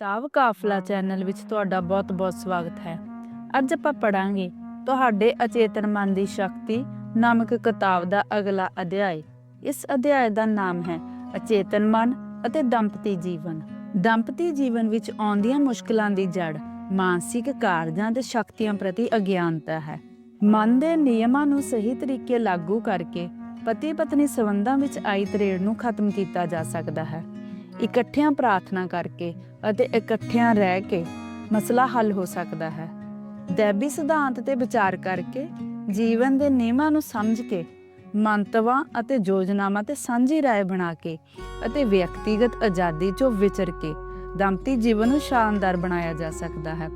ਕਿਤਾਬ ਕਾਫਲਾ ਚੈਨਲ ਵਿੱਚ ਤੁਹਾਡਾ ਬਹੁਤ-ਬਹੁਤ ਸਵਾਗਤ ਹੈ। ਅੱਜ ਆਪਾਂ ਪੜਾਂਗੇ ਤੁਹਾਡੇ ਅਚੇਤਨ ਮਨ ਦੀ ਸ਼ਕਤੀ ਨਾਮਕ ਕਿਤਾਬ ਦਾ ਅਗਲਾ ਅਧਿਆਇ। ਇਸ ਅਧਿਆਇ ਦਾ ਨਾਮ ਹੈ ਅਚੇਤਨ ਮਨ ਅਤੇ ਦੰਪਤੀ ਜੀਵਨ। ਦੰਪਤੀ ਜੀਵਨ ਵਿੱਚ ਆਉਂਦੀਆਂ ਮੁਸ਼ਕਲਾਂ ਦੀ ਜੜ ਮਾਨਸਿਕ ਕਾਰਜਾਂ ਤੇ ਸ਼ਕਤੀਆਂ ਪ੍ਰਤੀ ਅਗਿਆਨਤਾ ਹੈ। ਮਨ ਦੇ ਨਿਯਮਾਂ ਨੂੰ ਸਹੀ ਤਰੀਕੇ ਲਾਗੂ ਕਰਕੇ ਪਤੀ ਪਤਨੀ ਸੰਬੰਧਾਂ ਵਿੱਚ ਆਈ ਤਰੇੜ ਨੂੰ ਖਤਮ ਕੀਤਾ ਜਾ ਸਕਦਾ ਹੈ। ਇਕੱਠਿਆਂ ਪ੍ਰਾਰਥਨਾ ਕਰਕੇ ਅਤੇ ਇਕੱਠਿਆਂ ਰਹਿ ਕੇ ਮਸਲਾ ਹੱਲ ਹੋ ਸਕਦਾ ਹੈ। ਦੈਬੀ ਸਿਧਾਂਤ ਤੇ ਵਿਚਾਰ ਕਰਕੇ ਜੀਵਨ ਦੇ ਨਿਯਮਾਂ ਨੂੰ ਸਮਝ ਕੇ, ਮੰਤਵਾਂ ਅਤੇ ਯੋਜਨਾਵਾਂ ਤੇ ਸਾਂਝੀ ਰਾਏ ਬਣਾ ਕੇ ਅਤੇ ਵਿਅਕਤੀਗਤ ਆਜ਼ਾਦੀ ਚੋਂ ਵਿਚਰ ਕੇ ਦੰਪਤੀ ਜੀਵਨ ਨੂੰ ਸ਼ਾਨਦਾਰ ਬਣਾਇਆ ਜਾ ਸਕਦਾ ਹੈ।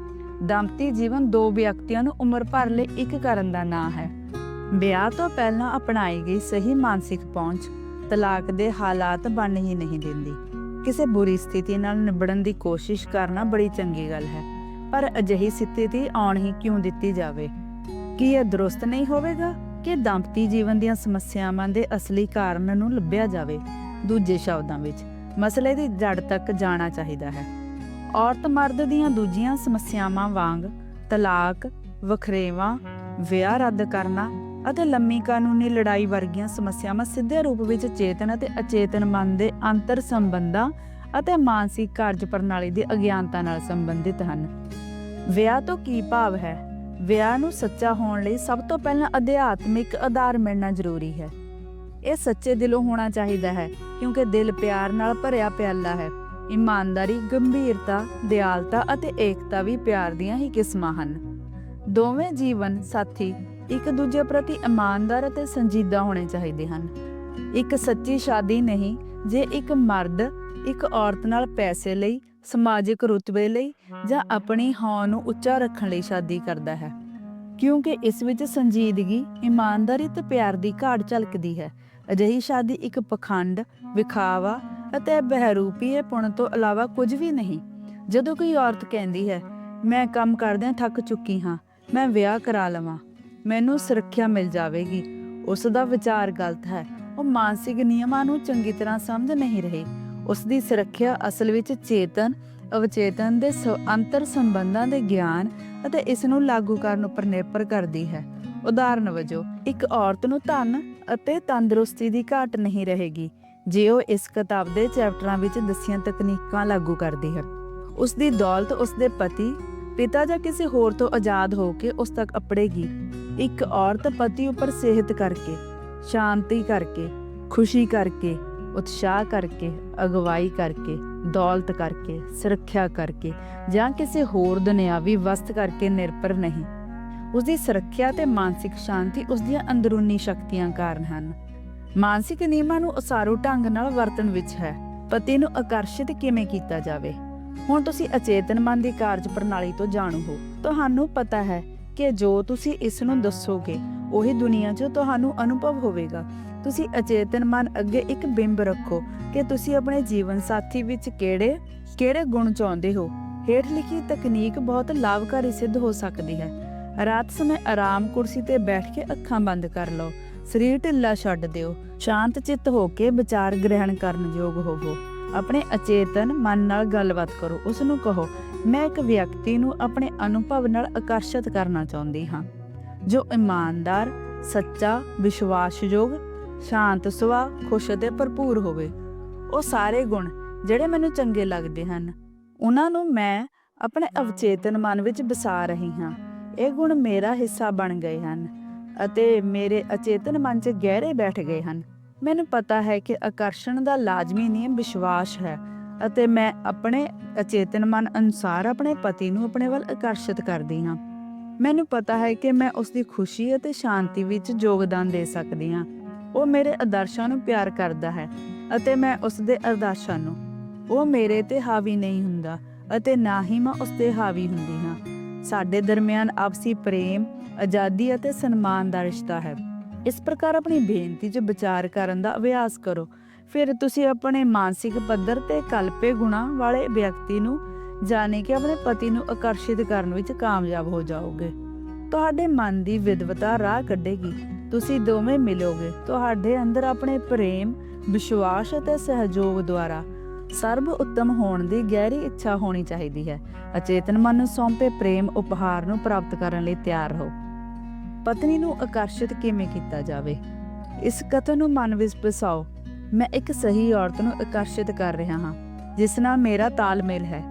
ਦੰਪਤੀ ਜੀਵਨ ਦੋ ਵਿਅਕਤੀਆਂ ਨੂੰ ਉਮਰ ਭਰ ਲਈ ਇੱਕ ਕਰਨ ਦਾ ਨਾਂ ਹੈ। ਵਿਆਹ ਤੋਂ ਪਹਿਲਾਂ ਅਪਣਾਈ ਗਈ ਸਹੀ ਮਾਨਸਿਕ ਪਹੁੰਚ ਤਲਾਕ ਦੇ ਹਾਲਾਤ ਬਣ ਹੀ ਨਹੀਂ ਦਿੰਦੀ। ਕਿਸੇ ਬੁਰੀ ਸਥਿਤੀ ਨਾਲ ਨਿਬੜਨ ਦੀ ਕੋਸ਼ਿਸ਼ ਕਰਨਾ ਬੜੀ ਚੰਗੀ ਗੱਲ ਹੈ। ਪਰ ਅਜਿਹੀ ਸਥਿਤੀ ਆਉਣ ਹੀ ਕਿਉਂ ਦਿੱਤੀ ਜਾਵੇ? ਕੀ ਇਹ ਦਰੁਸਤ ਨਹੀਂ ਹੋਵੇਗਾ ਕਿ ਦੰਪਤੀ ਜੀਵਨ ਦੀਆਂ ਸਮੱਸਿਆਵਾਂ ਦੇ ਅਸਲੀ ਕਾਰਨ ਨੂੰ ਲੱਭਿਆ ਜਾਵੇ ਦੂਜੇ ਸ਼ਬਦਾਂ ਵਿੱਚ? ਮਸਲੇ ਦੀ ਜੜ ਤੱਕ ਜਾਣਾ ਚਾਹੀਦਾ ਹੈ। ਔਰਤ ਮਰਦ ਦੀਆਂ ਦੂਜੀਆਂ ਸਮੱਸਿਆਵਾਂ ਵਾਂਗ ਤਲਾਕ, ਵਖਰੇਵਾਂ, ਵਿਆਹ ਰੱਦ ਕਰਨਾ ਅਤੇ ਲੰਮੀ ਕਾਨੂੰਨੀ ਲੜਾਈ ਵਰਗੀਆਂ ਸਮੱਸਿਆਵਾਂ ਸਿੱਧੇ ਰੂਪ ਵਿੱਚ ਚੇਤਨ ਅਤੇ ਅਚੇਤਨ ਮਨ ਦੇ ਅੰਤਰ ਸੰਬੰਧਾਂ ਅਤੇ ਮਾਨਸਿਕ ਕਾਰਜ ਪ੍ਰਣਾਲੀ ਦੀ ਅਗਿਆਨਤਾ ਨਾਲ ਸੰਬੰਧਿਤ ਹਨ। ਵਿਆਹ ਤੋਂ ਕੀ ਭਾਵ ਹੈ? ਵਿਆਹ ਨੂੰ ਸੱਚਾ ਹੋਣ ਲਈ ਸਭ ਤੋਂ ਪਹਿਲਾਂ ਅਧਿਆਤਮਿਕ ਆਧਾਰ ਮਿਲਣਾ ਜ਼ਰੂਰੀ ਹੈ। ਇਹ ਸੱਚੇ ਦਿਲੋਂ ਹੋਣਾ ਚਾਹੀਦਾ ਹੈ, ਕਿਉਂਕਿ ਦਿਲ ਪਿਆਰ ਨਾਲ ਭਰਿਆ ਪਿਆਲਾ ਹੈ। ਇਮਾਨਦਾਰੀ, ਗੰਭੀਰਤਾ, ਦਿਆਲਤਾ ਅਤੇ ਏਕਤਾ ਵੀ ਪਿਆਰ ਦੀਆਂ ਹੀ ਕਿਸਮਾਂ ਹਨ। ਦੋਵੇਂ ਜੀਵਨ ਸਾਥੀ ਇੱਕ ਦੂਜੇ ਪ੍ਰਤੀ ਇਮਾਨਦਾਰ ਅਤੇ ਸੰਜੀਦਾ ਹੋਣੇ ਚਾਹੀਦੇ ਹਨ। ਇੱਕ ਸੱਚੀ ਸ਼ਾਦੀ ਨਹੀਂ, ਜੇ ਇੱਕ ਮਰਦ ਇੱਕ ਔਰਤ ਨਾਲ ਪੈਸੇ ਲਈ, ਸਮਾਜਿਕ ਰੁਤਬੇ ਲਈ ਜਾਂ ਆਪਣੀ ਹੌਂ ਨੂੰ ਉੱਚਾ ਰੱਖਣ ਲਈ ਸ਼ਾਦੀ ਕਰਦਾ ਹੈ। ਕਿਉਂਕਿ ਇਸ ਵਿੱਚ ਸੰਜੀਦਗੀ, ਇਮਾਨਦਾਰੀ ਤੇ ਪਿਆਰ ਦੀ ਘਾਟ ਝਲਕਦੀ ਹੈ। ਅਜਿਹੀ ਸ਼ਾਦੀ ਇੱਕ ਪਖੰਡ, ਵਿਖਾਵਾ ਅਤੇ ਬਹਿਰੂਪੀਏ ਪੁਣ ਤੋਂ ਇਲਾਵਾ ਕੁਝ ਵੀ ਨਹੀਂ। ਜਦੋਂ ਕੋਈ ਔਰਤ ਕਹਿੰਦੀ ਹੈ, ਮੈਂ ਕੰਮ ਕਰਦਿਆਂ ਥੱਕ ਚੁੱਕੀ ਹਾਂ, ਮੈਂ ਵਿਆਹ ਕਰਾ ਲਵਾਂ। ਮੈਨੂੰ ਸੁਰੱਖਿਆ ਮਿਲ ਜਾਵੇਗੀ। ਉਸ ਦਾ ਵਿਚਾਰ ਗਲਤ ਹੈ। ਉਹ ਮਾਨਸਿਕ ਨਿਯਮਾਂ ਨੂੰ ਚੰਗੀ ਤਰ੍ਹਾਂ ਸਮਝ ਨਹੀਂ ਰਹੀ। ਉਸ ਦੀ ਸੁਰੱਖਿਆ ਅਸਲ ਵਿੱਚ ਚੇਤਨ, ਅਵਚੇਤਨ ਦੇ ਅੰਤਰ ਸੰਬੰਧਾਂ ਦੇ ਗਿਆਨ ਅਤੇ ਇਸ ਨੂੰ ਲਾਗੂ ਕਰਨ ਉੱਪਰ ਨਿਰਭਰ ਕਰਦੀ ਹੈ। ਉਦਾਹਰਨ ਵਜੋਂ, ਇੱਕ ਔਰਤ ਨੂੰ ਧਨ ਅਤੇ ਤੰਦਰੁਸਤੀ ਦੀ ਘਾਟ ਨਹੀਂ ਰਹੇਗੀ, ਜੇ ਉਹ ਇਸ ਕਿਤਾਬ ਦੇ ਚੈਪਟਰਾਂ ਵਿੱਚ ਦੱਸੀਆਂ ਤਕਨੀਕਾਂ ਲਾਗੂ ਕਰਦੀ ਹੈ। ਉਸ ਦੀ ਦੌਲਤ ਉਸ ਦੇ ਪਤੀ ਪਿਤਾ ਜਾਂ ਕਿਸੇ ਹੋਰ ਤੋਂ ਆਜ਼ਾਦ ਹੋ ਕੇ ਉਸ ਤੱਕ ਅਪੜੇਗੀ। ਇੱਕ ਔਰਤ ਪਤੀ ਉੱਪਰ ਸਿਹਤ ਕਰਕੇ, ਸ਼ਾਂਤੀ ਕਰਕੇ, ਖੁਸ਼ੀ ਕਰਕੇ, ਉਤਸ਼ਾਹ ਕਰਕੇ, ਅਗਵਾਈ ਕਰਕੇ, ਦੌਲਤ ਕਰਕੇ, ਸੁਰੱਖਿਆ ਕਰਕੇ ਜਾਂ ਕਿਸੇ ਹੋਰ ਦੁਨਿਆਵੀ ਵਸਤ ਕਰਕੇ ਨਿਰਭਰ ਨਹੀਂ। ਉਸ ਦੀ ਸੁਰੱਖਿਆ ਤੇ ਮਾਨਸਿਕ ਸ਼ਾਂਤੀ ਉਸ ਦੀਆਂ ਅੰਦਰੂਨੀ ਸ਼ਕਤੀਆਂ ਕਾਰਨ ਹਨ। ਮਾਨਸਿਕ ਨਿਯਮਾਂ ਨੂੰ ਉਸਾਰੂ ਢੰਗ ਨਾਲ ਵਰਤਣ ਵਿੱਚ ਹੈ। ਪਤੀ ਨੂੰ ਆਕਰਸ਼ਿਤ ਕਿਵੇਂ ਕੀਤਾ ਜਾਵੇ? ਹੁਣ ਤੁਸੀਂ ਅਚੇਤਨ ਮਨ ਦੀ ਕਾਰਜ ਪ੍ਰਣਾਲੀ ਤੋਂ ਜਾਣੂ ਹੋ। ਤੁਹਾਨੂੰ ਪਤਾ ਹੈ ਕਿ ਜੋ ਤੁਸੀਂ ਇਸ ਨੂੰ ਦੱਸੋਗੇ, ਉਹੀ ਦੁਨੀਆ 'ਚ ਤੁਹਾਨੂੰ ਅਨੁਭਵ ਹੋਵੇਗਾ। ਤੁਸੀਂ ਅਚੇਤਨ ਮਨ ਅੱਗੇ ਇੱਕ ਬਿੰਬ ਰੱਖੋ ਕਿ ਤੁਸੀਂ ਆਪਣੇ ਜੀਵਨ ਸਾਥੀ ਵਿੱਚ ਕਿਹੜੇ ਕਿਹੜੇ ਗੁਣ ਚਾਹੁੰਦੇ ਹੋ। ਹੇਠ ਲਿਖੀ ਤਕਨੀਕ ਬਹੁਤ ਲਾਭਕਾਰੀ ਸਿੱਧ ਹੋ ਸਕਦੀ ਹੈ। ਰਾਤ ਸਮੇਂ ਆਰਾਮ ਕੁਰਸੀ ਤੇ ਬੈਠ ਕੇ ਅੱਖਾਂ ਬੰਦ ਕਰ ਲਓ। ਸਰੀਰ ਢਿੱਲਾ ਛੱਡ ਦਿਓ। ਸ਼ਾਂਤ ਚਿੱਤ ਹੋ ਕੇ ਵਿਚਾਰ ਗ੍ਰਹਿਣ ਕਰਨ ਯੋਗ ਹੋਵੋ। ਆਪਣੇ ਅਚੇਤਨ ਮਨ ਨਾਲ ਗੱਲਬਾਤ ਕਰੋ ਉਸ ਨੂੰ ਕਹੋ, ਮੈਂ ਇੱਕ ਵਿਅਕਤੀ ਨੂੰ ਆਪਣੇ ਅਨੁਭਵ ਨਾਲ ਆਕਰਸ਼ਿਤ ਕਰਨਾ ਚਾਹੁੰਦੀ ਹਾਂ, ਜੋ ਇਮਾਨਦਾਰ, ਸੱਚਾ, ਵਿਸ਼ਵਾਸਯੋਗ, ਸ਼ਾਂਤ ਸੁਭਾਅ, ਖੁਸ਼ ਅਤੇ ਭਰਪੂਰ ਹੋਵੇ। ਉਹ ਸਾਰੇ ਗੁਣ ਜਿਹੜੇ ਮੈਨੂੰ ਚੰਗੇ ਲੱਗਦੇ ਹਨ, ਉਹਨਾਂ ਨੂੰ ਮੈਂ ਆਪਣੇ ਅਵਚੇਤਨ ਮਨ ਵਿੱਚ ਵਸਾ ਰਹੀ ਹਾਂ। ਇਹ ਗੁਣ ਮੇਰਾ ਹਿੱਸਾ ਬਣ ਗਏ ਹਨ ਅਤੇ ਮੇਰੇ ਅਚੇਤਨ ਮਨ 'ਚ ਗਹਿਰੇ ਬੈਠ ਗਏ ਹਨ। ਮੈਨੂੰ ਪਤਾ ਹੈ ਕਿ ਆਕਰਸ਼ਣ ਦਾ ਲਾਜ਼ਮੀ ਨਿਯਮ ਵਿਸ਼ਵਾਸ ਹੈ ਅਤੇ ਮੈਂ ਆਪਣੇ ਅਚੇਤਨ ਮਨ ਅਨੁਸਾਰ ਆਪਣੇ ਪਤੀ ਨੂੰ ਆਪਣੇ ਵੱਲ ਆਕਰਸ਼ਿਤ ਕਰਦੀ ਹਾਂ। ਮੈਨੂੰ ਪਤਾ ਹੈ ਕਿ ਮੈਂ ਉਸ ਦੀ ਖੁਸ਼ੀ ਅਤੇ ਸ਼ਾਂਤੀ ਵਿੱਚ ਯੋਗਦਾਨ ਦੇ ਸਕਦੀ ਹਾਂ। ਉਹ ਮੇਰੇ ਆਦਰਸ਼ਾਂ ਨੂੰ ਪਿਆਰ ਕਰਦਾ ਹੈ ਅਤੇ ਮੈਂ ਉਸ ਦੇ ਆਦਰਸ਼ਾਂ ਨੂੰ, ਉਹ ਮੇਰੇ ਤੇ ਹਾਵੀ ਨਹੀਂ ਹੁੰਦਾ ਅਤੇ ਨਾ ਹੀ ਮੈਂ ਉਸ ਤੇ ਹਾਵੀ ਹੁੰਦੀ ਹਾਂ। ਸਾਡੇ ਦਰਮਿਆਨ ਆਪਸੀ ਪ੍ਰੇਮ, ਆਜ਼ਾਦੀ ਅਤੇ ਸਨਮਾਨ ਦਾ ਰਿਸ਼ਤਾ ਹੈ। ਇਸ ਪ੍ਰਕਾਰ ਆਪਣੀ ਬੇਨਤੀ 'ਚ ਵਿਚਾਰ ਕਰਨ ਦਾ ਅਭਿਆਸ ਕਰੋ। ਫਿਰ ਤੁਸੀਂ ਆਪਣੇ ਮਾਨਸਿਕ ਪੱਧਰ ਤੇ ਕਲਪੇ ਗੁਣਾ ਵਾਲੇ ਵਿਅਕਤੀ ਨੂੰ, ਜਾਣੇ ਕਿ ਆਪਣੇ ਪਤੀ ਨੂੰ ਆਕਰਸ਼ਿਤ ਕਰਨ ਵਿੱਚ ਕਾਮਯਾਬ ਹੋ ਜਾਓਗੇ। ਤੁਹਾਡੇ ਮਨ ਦੀ ਵਿਦਵਤਾ ਰਾਹ ਕੱਢੇਗੀ। ਤੁਸੀਂ ਦੋਵੇਂ ਮਿਲੋਗੇ। ਤੁਹਾਡੇ ਅੰਦਰ ਆਪਣੇ ਪ੍ਰੇਮ, ਵਿਸ਼ਵਾਸ ਅਤੇ ਸਹਿਯੋਗ ਦੁਆਰਾ ਸਰਬ ਉੱਤਮ ਹੋਣ ਦੀ ਗਹਿਰੀ ਇੱਛਾ ਹੋਣੀ ਚਾਹੀਦੀ ਹੈ। ਅਚੇਤਨ ਮਨ ਨੂੰ ਸੌਂਪੇ ਪ੍ਰੇਮ ਉਪਹਾਰ ਨੂੰ ਪ੍ਰਾਪਤ ਕਰਨ ਲਈ ਤਿਆਰ ਰਹੋ। ਪਤਨੀ ਨੂੰ ਆਕਰਸ਼ਿਤ ਕਿਵੇਂ ਕੀਤਾ ਜਾਵੇ? ਇਸ ਕਥਨ ਨੂੰ ਮਨ ਵਿੱਚ ਵਸਾਓ ਮੈਂ ਇੱਕ ਸਹੀ ਔਰਤ ਨੂੰ ਆਕਰਸ਼ਿਤ ਕਰ ਰਿਹਾ ਹਾਂ, ਜਿਸ ਨਾਲ ਮੇਰਾ ਤਾਲਮੇਲ ਹੈ।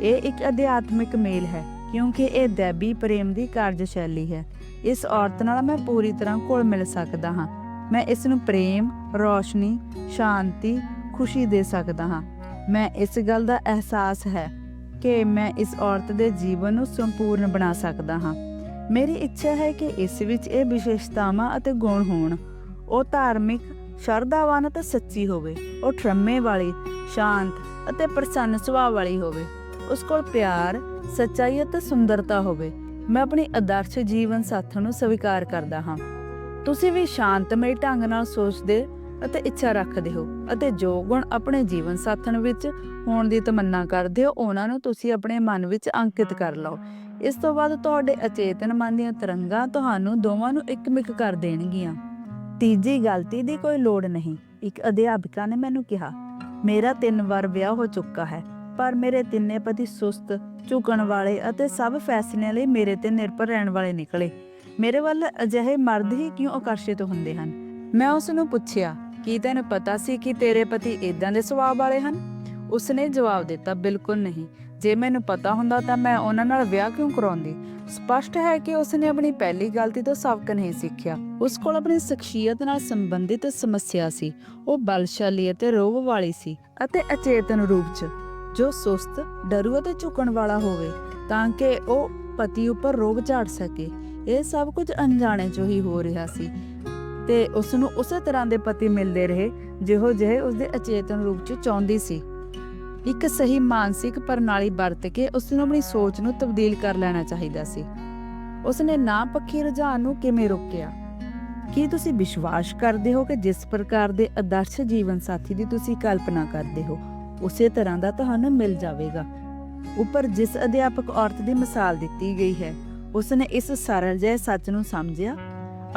ਇਹ ਇੱਕ ਅਧਿਆਤਮਿਕ ਮੇਲ ਹੈ, ਕਿਉਂਕਿ ਇਹ ਦੈਬੀ ਪ੍ਰੇਮ ਦੀ ਕਾਰਜਸ਼ੈਲੀ ਹੈ। ਇਸ ਔਰਤ ਨਾਲ ਮੈਂ ਪੂਰੀ ਤਰ੍ਹਾਂ ਘੁਲ ਮਿਲ ਸਕਦਾ ਹਾਂ। ਮੈਂ ਇਸ ਨੂੰ ਪ੍ਰੇਮ, ਰੋਸ਼ਨੀ, ਸ਼ਾਂਤੀ, ਖੁਸ਼ੀ ਦੇ ਸਕਦਾ ਹਾਂ। ਮੈਂ ਇਸ ਗੱਲ ਦਾ ਅਹਿਸਾਸ ਹੈ ਕਿ ਮੈਂ ਇਸ ਔਰਤ ਦੇ ਜੀਵਨ ਨੂੰ ਸੰਪੂਰਨ ਬਣਾ ਸਕਦਾ ਹਾਂ। ਮੇਰੀ ਇੱਛਾ ਹੈ ਕਿ ਇਸ ਵਿੱਚ ਇਹ ਵਿਸ਼ੇਸ਼ਤਾਵਾਂ ਅਤੇ ਗੁਣ ਹੋਣ। ਉਹ ਧਾਰਮਿਕ ਸ਼ਰਧਾਵਾਨ ਅਤੇ ਸੱਚੀ ਹੋਵੇ। ਉਹ ਠਰਮੇ ਵਾਲੀ, ਸ਼ਾਂਤ ਅਤੇ ਪ੍ਰਸੰਨ ਸੁਭਾਅ ਵਾਲੀ ਹੋਵੇ। ਉਸ ਕੋਲ ਪਿਆਰ, ਸੱਚਾਈ ਅਤੇ ਸੁੰਦਰਤਾ ਹੋਵੇ। ਮੈਂ ਆਪਣੀ ਆਦਰਸ਼ ਜੀਵਨ ਸਾਥਣ ਨੂੰ ਸਵੀਕਾਰ ਕਰਦਾ ਹਾਂ। ਤੁਸੀਂ ਵੀ ਸ਼ਾਂਤਮਈ ਢੰਗ ਨਾਲ ਸੋਚਦੇ ਅਤੇ ਇੱਛਾ ਰੱਖਦੇ ਹੋ ਅਤੇ ਜੋ ਗੁਣ ਆਪਣੇ ਜੀਵਨ ਸਾਥਣ ਵਿੱਚ ਹੋਣ ਦੀ ਤਮੰਨਾ ਕਰਦੇ ਹੋ, ਉਹਨਾਂ ਨੂੰ ਤੁਸੀਂ ਆਪਣੇ ਮਨ ਵਿੱਚ ਅੰਕਿਤ ਕਰ ਲਓ। ਇਸ ਤੋਂ ਬਾਅਦ ਤੁਹਾਡੇ ਅਚੇਤਨ ਮਨ ਦੀਆਂ ਤਰੰਗਾਂ ਤੁਹਾਨੂੰ ਦੋਵਾਂ ਨੂੰ ਇੱਕਮਿਕ ਕਰ ਦੇਣਗੀਆਂ। ਤੀਜੀ ਗਲਤੀ ਦੀ ਕੋਈ ਲੋੜ ਨਹੀਂ। ਇੱਕ ਅਧਿਆਪਕਾ ਨੇ ਮੈਨੂੰ ਕਿਹਾ, ਮੇਰਾ ਤਿੰਨ ਵਾਰ ਵਿਆਹ ਹੋ ਚੁੱਕਾ ਹੈ, ਪਰ ਮੇਰੇ ਤਿੰਨੇ ਪਤੀ ਸੁਸਤ, ਝੁਕਣ ਵਾਲੇ ਅਤੇ ਸਭ ਫੈਸਲਿਆਂ ਲਈ ਮੇਰੇ ਤੇ ਨਿਰਭਰ ਰਹਿਣ ਵਾਲੇ ਨਿਕਲੇ। ਮੇਰੇ ਵੱਲ ਅਜਿਹੇ ਮਰਦ ਹੀ ਕਿਉਂ ਆਕਰਸ਼ਿਤ ਹੁੰਦੇ ਹਨ? ਮੈਂ ਉਸ ਨੂੰ ਪੁੱਛਿਆ, ਕੀ ਤੈਨੂੰ ਪਤਾ ਸੀ ਕਿ ਤੇਰੇ ਪਤੀ ਇਦਾਂ ਦੇ ਸੁਭਾਅ ਵਾਲੇ ਹਨ? ਉਸਨੇ ਜਵਾਬ ਦਿੱਤਾ, ਬਿਲਕੁਲ ਨਹੀਂ। ਜੇ ਮੈਨੂੰ ਪਤਾ ਹੁੰਦਾ ਤਾਂ ਮੈਂ ਉਹਨਾਂ ਨਾਲ ਵਿਆਹ ਕਿਉਂ ਕਰਾਉਂਦੀ? ਸਪਸ਼ਟ ਹੈ ਕਿ ਉਸਨੇ ਆਪਣੀ ਪਹਿਲੀ ਗਲਤੀ ਤੋਂ ਸਬਕ ਨਹੀਂ ਸਿੱਖਿਆ। ਉਸ ਕੋਲ ਆਪਣੀ ਸ਼ਖਸੀਅਤ ਨਾਲ ਸੰਬੰਧਿਤ ਸਮੱਸਿਆ ਸੀ। ਉਹ ਬਲਸ਼ਾਲੀ ਅਤੇ ਰੋਹ ਵਾਲੀ ਸੀ ਅਤੇ ਅਚੇਤਨ ਰੂਪ 'ਚ, ਜੋ ਸੁਸਤ, ਡਰੂ ਅਤੇ ਝੁਕਣ ਵਾਲਾ ਹੋਵੇ, ਤਾਂ ਕਿ ਉਹ ਪਤੀ ਉੱਪਰ ਰੋਬ ਝਾੜ ਸਕੇ। ਇਹ ਸਭ ਕੁਝ ਅਣਜਾਣੇ ਚ ਹੀ ਹੋ ਰਿਹਾ ਸੀ ਤੇ ਉਸ ਨੂੰ ਉਸੇ ਤਰ੍ਹਾਂ ਦੇ ਪਤੀ ਮਿਲਦੇ ਰਹੇ, ਜਿਹੋ ਜਿਹੇ ਉਸਦੇ ਅਚੇਤਨ ਰੂਪ 'ਚ ਚਾਹੁੰਦੀ ਸੀ। ਇੱਕ ਸਹੀ ਮਾਨਸਿਕ ਪ੍ਰਣਾਲੀ ਵਰਤ ਕੇ ਉਸ ਨੂੰ ਆਪਣੀ ਸੋਚ ਨੂੰ ਤਬਦੀਲ ਕਰ ਲੈਣਾ ਚਾਹੀਦਾ ਸੀ। ਉਸਨੇ ਨਾ ਪੱਖੀ ਰੁਝਾਨ ਨੂੰ ਕਿਵੇਂ ਰੋਕਿਆ? ਕੀ ਤੁਸੀਂ ਵਿਸ਼ਵਾਸ ਕਰਦੇ ਹੋ ਕਿ ਜਿਸ ਪ੍ਰਕਾਰ ਦੇ ਆਦਰਸ਼ ਜੀਵਨ ਸਾਥੀ ਦੀ ਤੁਸੀਂ ਕਲਪਨਾ ਕਰਦੇ ਹੋ, ਉਸੇ ਤਰ੍ਹਾਂ ਦਾ ਤੁਹਾਨੂੰ ਮਿਲ ਜਾਵੇਗਾ? ਉੱਪਰ ਜਿਸ ਅਧਿਆਪਕ ਔਰਤ ਦੀ ਮਿਸਾਲ ਦਿੱਤੀ ਗਈ ਹੈ, ਉਸਨੇ ਇਸ ਸਰਲ ਜਿਹੇ ਸੱਚ ਨੂੰ ਸਮਝਿਆ?